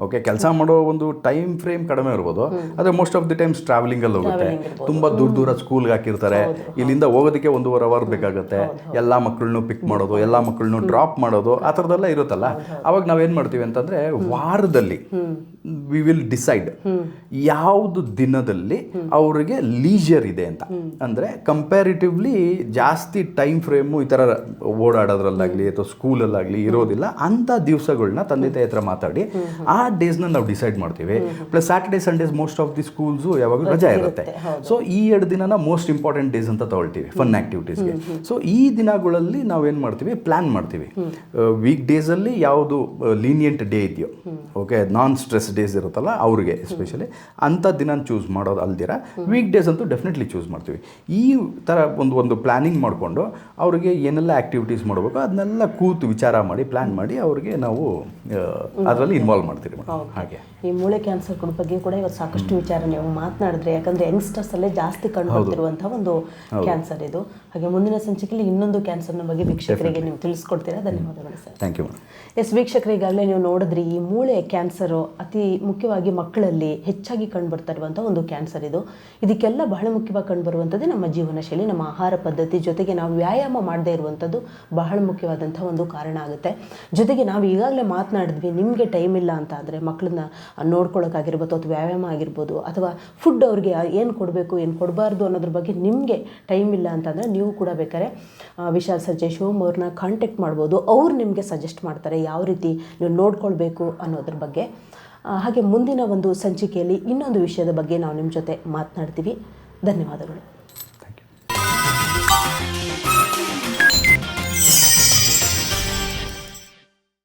ಓಕೆ ಕೆಲಸ ಮಾಡೋ ಒಂದು ಟೈಮ್ ಫ್ರೇಮ್ ಕಡಿಮೆ ಇರ್ಬೋದು ಆದರೆ ಮೋಸ್ಟ್ ಆಫ್ ದಿ ಟೈಮ್ಸ್ ಟ್ರಾವೆಲಿಂಗಲ್ಲಿ ಹೋಗುತ್ತೆ. ತುಂಬ ದೂರ ದೂರ ಸ್ಕೂಲ್ಗೆ ಹಾಕಿರ್ತಾರೆ. ಇಲ್ಲಿಂದ ಹೋಗೋದಕ್ಕೆ ಒಂದೂವರೆ ಅವರ್ ಬೇಕಾಗುತ್ತೆ. ಎಲ್ಲ ಮಕ್ಕಳನ್ನು ಪಿಕ್ ಮಾಡೋದು ಎಲ್ಲ ಮಕ್ಕಳನ್ನು ಡ್ರಾಪ್ ಮಾಡೋದು ಆ ಥರದ್ದೆಲ್ಲ ಇರುತ್ತಲ್ಲ. ಅವಾಗ ನಾವೇನು ಮಾಡ್ತೀವಿ ಅಂತಂದರೆ ವಾರದಲ್ಲಿ ವಿ ವಿಲ್ ಡಿಸೈಡ್ ಯಾವುದು ದಿನದಲ್ಲಿ ಅವರಿಗೆ ಲೀಜರ್ ಇದೆ ಅಂತ. ಅಂದರೆ ಕಂಪ್ಯಾರಿಟಿವ್ಲಿ ಜಾಸ್ತಿ ಟೈಮ್ ಫ್ರೇಮು ಈ ಥರ ಓಡಾಡೋದ್ರಲ್ಲಾಗಲಿ ಅಥವಾ ಸ್ಕೂಲಲ್ಲಾಗಲಿ ಇರೋದಿಲ್ಲ. ಅಂಥ ದಿವಸಗಳನ್ನ ತಂದೆ ತಾಯಿ ಹತ್ರ ಮಾತಾಡಿ ಆ ಡೇಸ್ನ ನಾವು ಡಿಸೈಡ್ ಮಾಡ್ತೀವಿ. Plus Saturday Sundays most of the schools ಯಾವಾಗಲೂ ರಜಾ ಇರುತ್ತೆ. ಸೊ ಈ ಎರಡು ದಿನನ ಮೋಸ್ಟ್ ಇಂಪಾರ್ಟೆಂಟ್ ಡೇಸ್ ಅಂತ ತಗೊಳ್ತೀವಿ ಫನ್ ಆ್ಯಕ್ಟಿವಿಟೀಸ್ಗೆ ಸೊ ಈ ದಿನಗಳಲ್ಲಿ ನಾವೇನು ಮಾಡ್ತೀವಿ ಪ್ಲ್ಯಾನ್ ಮಾಡ್ತೀವಿ. ವೀಕ್ ಡೇಸಲ್ಲಿ ಯಾವುದು ಲೀನಿಯಂಟ್ ಡೇ ಇದೆಯೋ ಓಕೆ ನಾನ್ ಸ್ಟ್ರೆಸ್ ಡೇಸ್ ಇರುತ್ತಲ್ಲ ಅವ್ರಿಗೆ ಎಸ್ಪೆಷಲಿ ಅಂಥ ದಿನ ಚೂಸ್ ಮಾಡೋದು ಅಲ್ದಿರ. ವೀಕ್ ಡೇಸ್ ಅಂತೂ ಡೆಫಿನೆಟ್ಲಿ ಚೂಸ್ ಮಾಡ್ತೀವಿ. ಈ ಥರ ಒಂದು ಒಂದು ಪ್ಲ್ಯಾನಿಂಗ್ ಮಾಡಿಕೊಂಡು ಅವ್ರಿಗೆ ಏನೆಲ್ಲ ಆ್ಯಕ್ಟಿವಿಟೀಸ್ ಮಾಡಬೇಕು ಅದನ್ನೆಲ್ಲ ಕೂತು ವಿಚಾರ ಮಾಡಿ ಪ್ಲ್ಯಾನ್ ಮಾಡಿ ಅವ್ರಿಗೆ ನಾವು ಅದರಲ್ಲಿ ಇನ್ವಾಲ್ವ್ ಮಾಡ್ತೀವಿ ಮೇಡಮ್. ಹಾಗೆ. ಈ ಮೂಳೆ ಕ್ಯಾನ್ಸರ್ ಬಗ್ಗೆ ಕೂಡ ಇವತ್ತು ಸಾಕಷ್ಟು ವಿಚಾರ ನೀವು ಮಾತನಾಡಿದ್ರೆ. ಯಾಕಂದ್ರೆ ಯಂಗ್ಸ್ಟರ್ಸ್ ಅಲ್ಲೇ ಜಾಸ್ತಿ ಕಂಡು ಬರ್ತಿರುವಂತಹ ಒಂದು ಕ್ಯಾನ್ಸರ್ ಇದು. ಹಾಗೆ ಮುಂದಿನ ಸಂಚಿಕೆಯಲ್ಲಿ ಇನ್ನೊಂದು ಕ್ಯಾನ್ಸರ್ನ ಬಗ್ಗೆ ವೀಕ್ಷಕರಿಗೆ ನೀವು ತಿಳಿಸ್ಕೊಡ್ತೀರಾ? ಧನ್ಯವಾದಗಳು ಸರ್. ಥ್ಯಾಂಕ್ ಯು ಎಸ್ ವೀಕ್ಷಕರು ಈಗಾಗಲೇ ನೀವು ನೋಡಿದ್ರಿ ಈ ಮೂಳೆ ಕ್ಯಾನ್ಸರು ಅತಿ ಮುಖ್ಯವಾಗಿ ಮಕ್ಕಳಲ್ಲಿ ಹೆಚ್ಚಾಗಿ ಕಂಡುಬರ್ತಾ ಇರುವಂಥ ಒಂದು ಕ್ಯಾನ್ಸರ್ ಇದು. ಇದಕ್ಕೆಲ್ಲ ಬಹಳ ಮುಖ್ಯವಾಗಿ ಕಂಡುಬರುವಂಥದ್ದೇ ನಮ್ಮ ಜೀವನ ಶೈಲಿ ನಮ್ಮ ಆಹಾರ ಪದ್ಧತಿ. ಜೊತೆಗೆ ನಾವು ವ್ಯಾಯಾಮ ಮಾಡದೇ ಇರುವಂಥದ್ದು ಬಹಳ ಮುಖ್ಯವಾದಂಥ ಒಂದು ಕಾರಣ ಆಗುತ್ತೆ. ಜೊತೆಗೆ ನಾವು ಈಗಾಗಲೇ ಮಾತನಾಡಿದ್ವಿ ನಿಮಗೆ ಟೈಮ್ ಇಲ್ಲ ಅಂತ ಅಂದರೆ ಮಕ್ಕಳನ್ನ ನೋಡ್ಕೊಳ್ಳೋಕ್ಕಾಗಿರ್ಬೋದು ಅಥವಾ ವ್ಯಾಯಾಮ ಆಗಿರ್ಬೋದು ಅಥವಾ ಫುಡ್ ಅವ್ರಿಗೆ ಏನು ಕೊಡಬೇಕು, ಏನು ಕೊಡಬಾರ್ದು ಅನ್ನೋದ್ರ ಬಗ್ಗೆ ನಿಮಗೆ ಟೈಮ್ ಇಲ್ಲ ಅಂತಂದರೆ ನೀವು ಕೂಡ ಬೇಕಾದ್ರೆ ವಿಶಾಲ್ ಸಂಜಯ್ ಶಿವಮ್ ಅವ್ರನ್ನ ಕಾಂಟ್ಯಾಕ್ಟ್ ಮಾಡ್ಬೋದು. ಅವ್ರು ನಿಮಗೆ ಸಜೆಸ್ಟ್ ಮಾಡ್ತಾರೆ ಯಾವ ರೀತಿ ನೀವು ನೋಡ್ಕೊಳ್ಬೇಕು ಅನ್ನೋದ್ರ ಬಗ್ಗೆ. ಹಾಗೆ ಮುಂದಿನ ಒಂದು ಸಂಚಿಕೆಯಲ್ಲಿ ಇನ್ನೊಂದು ವಿಷಯದ ಬಗ್ಗೆ ನಾವು ನಿಮ್ಮ ಜೊತೆ ಮಾತನಾಡ್ತೀವಿ. ಧನ್ಯವಾದಗಳು.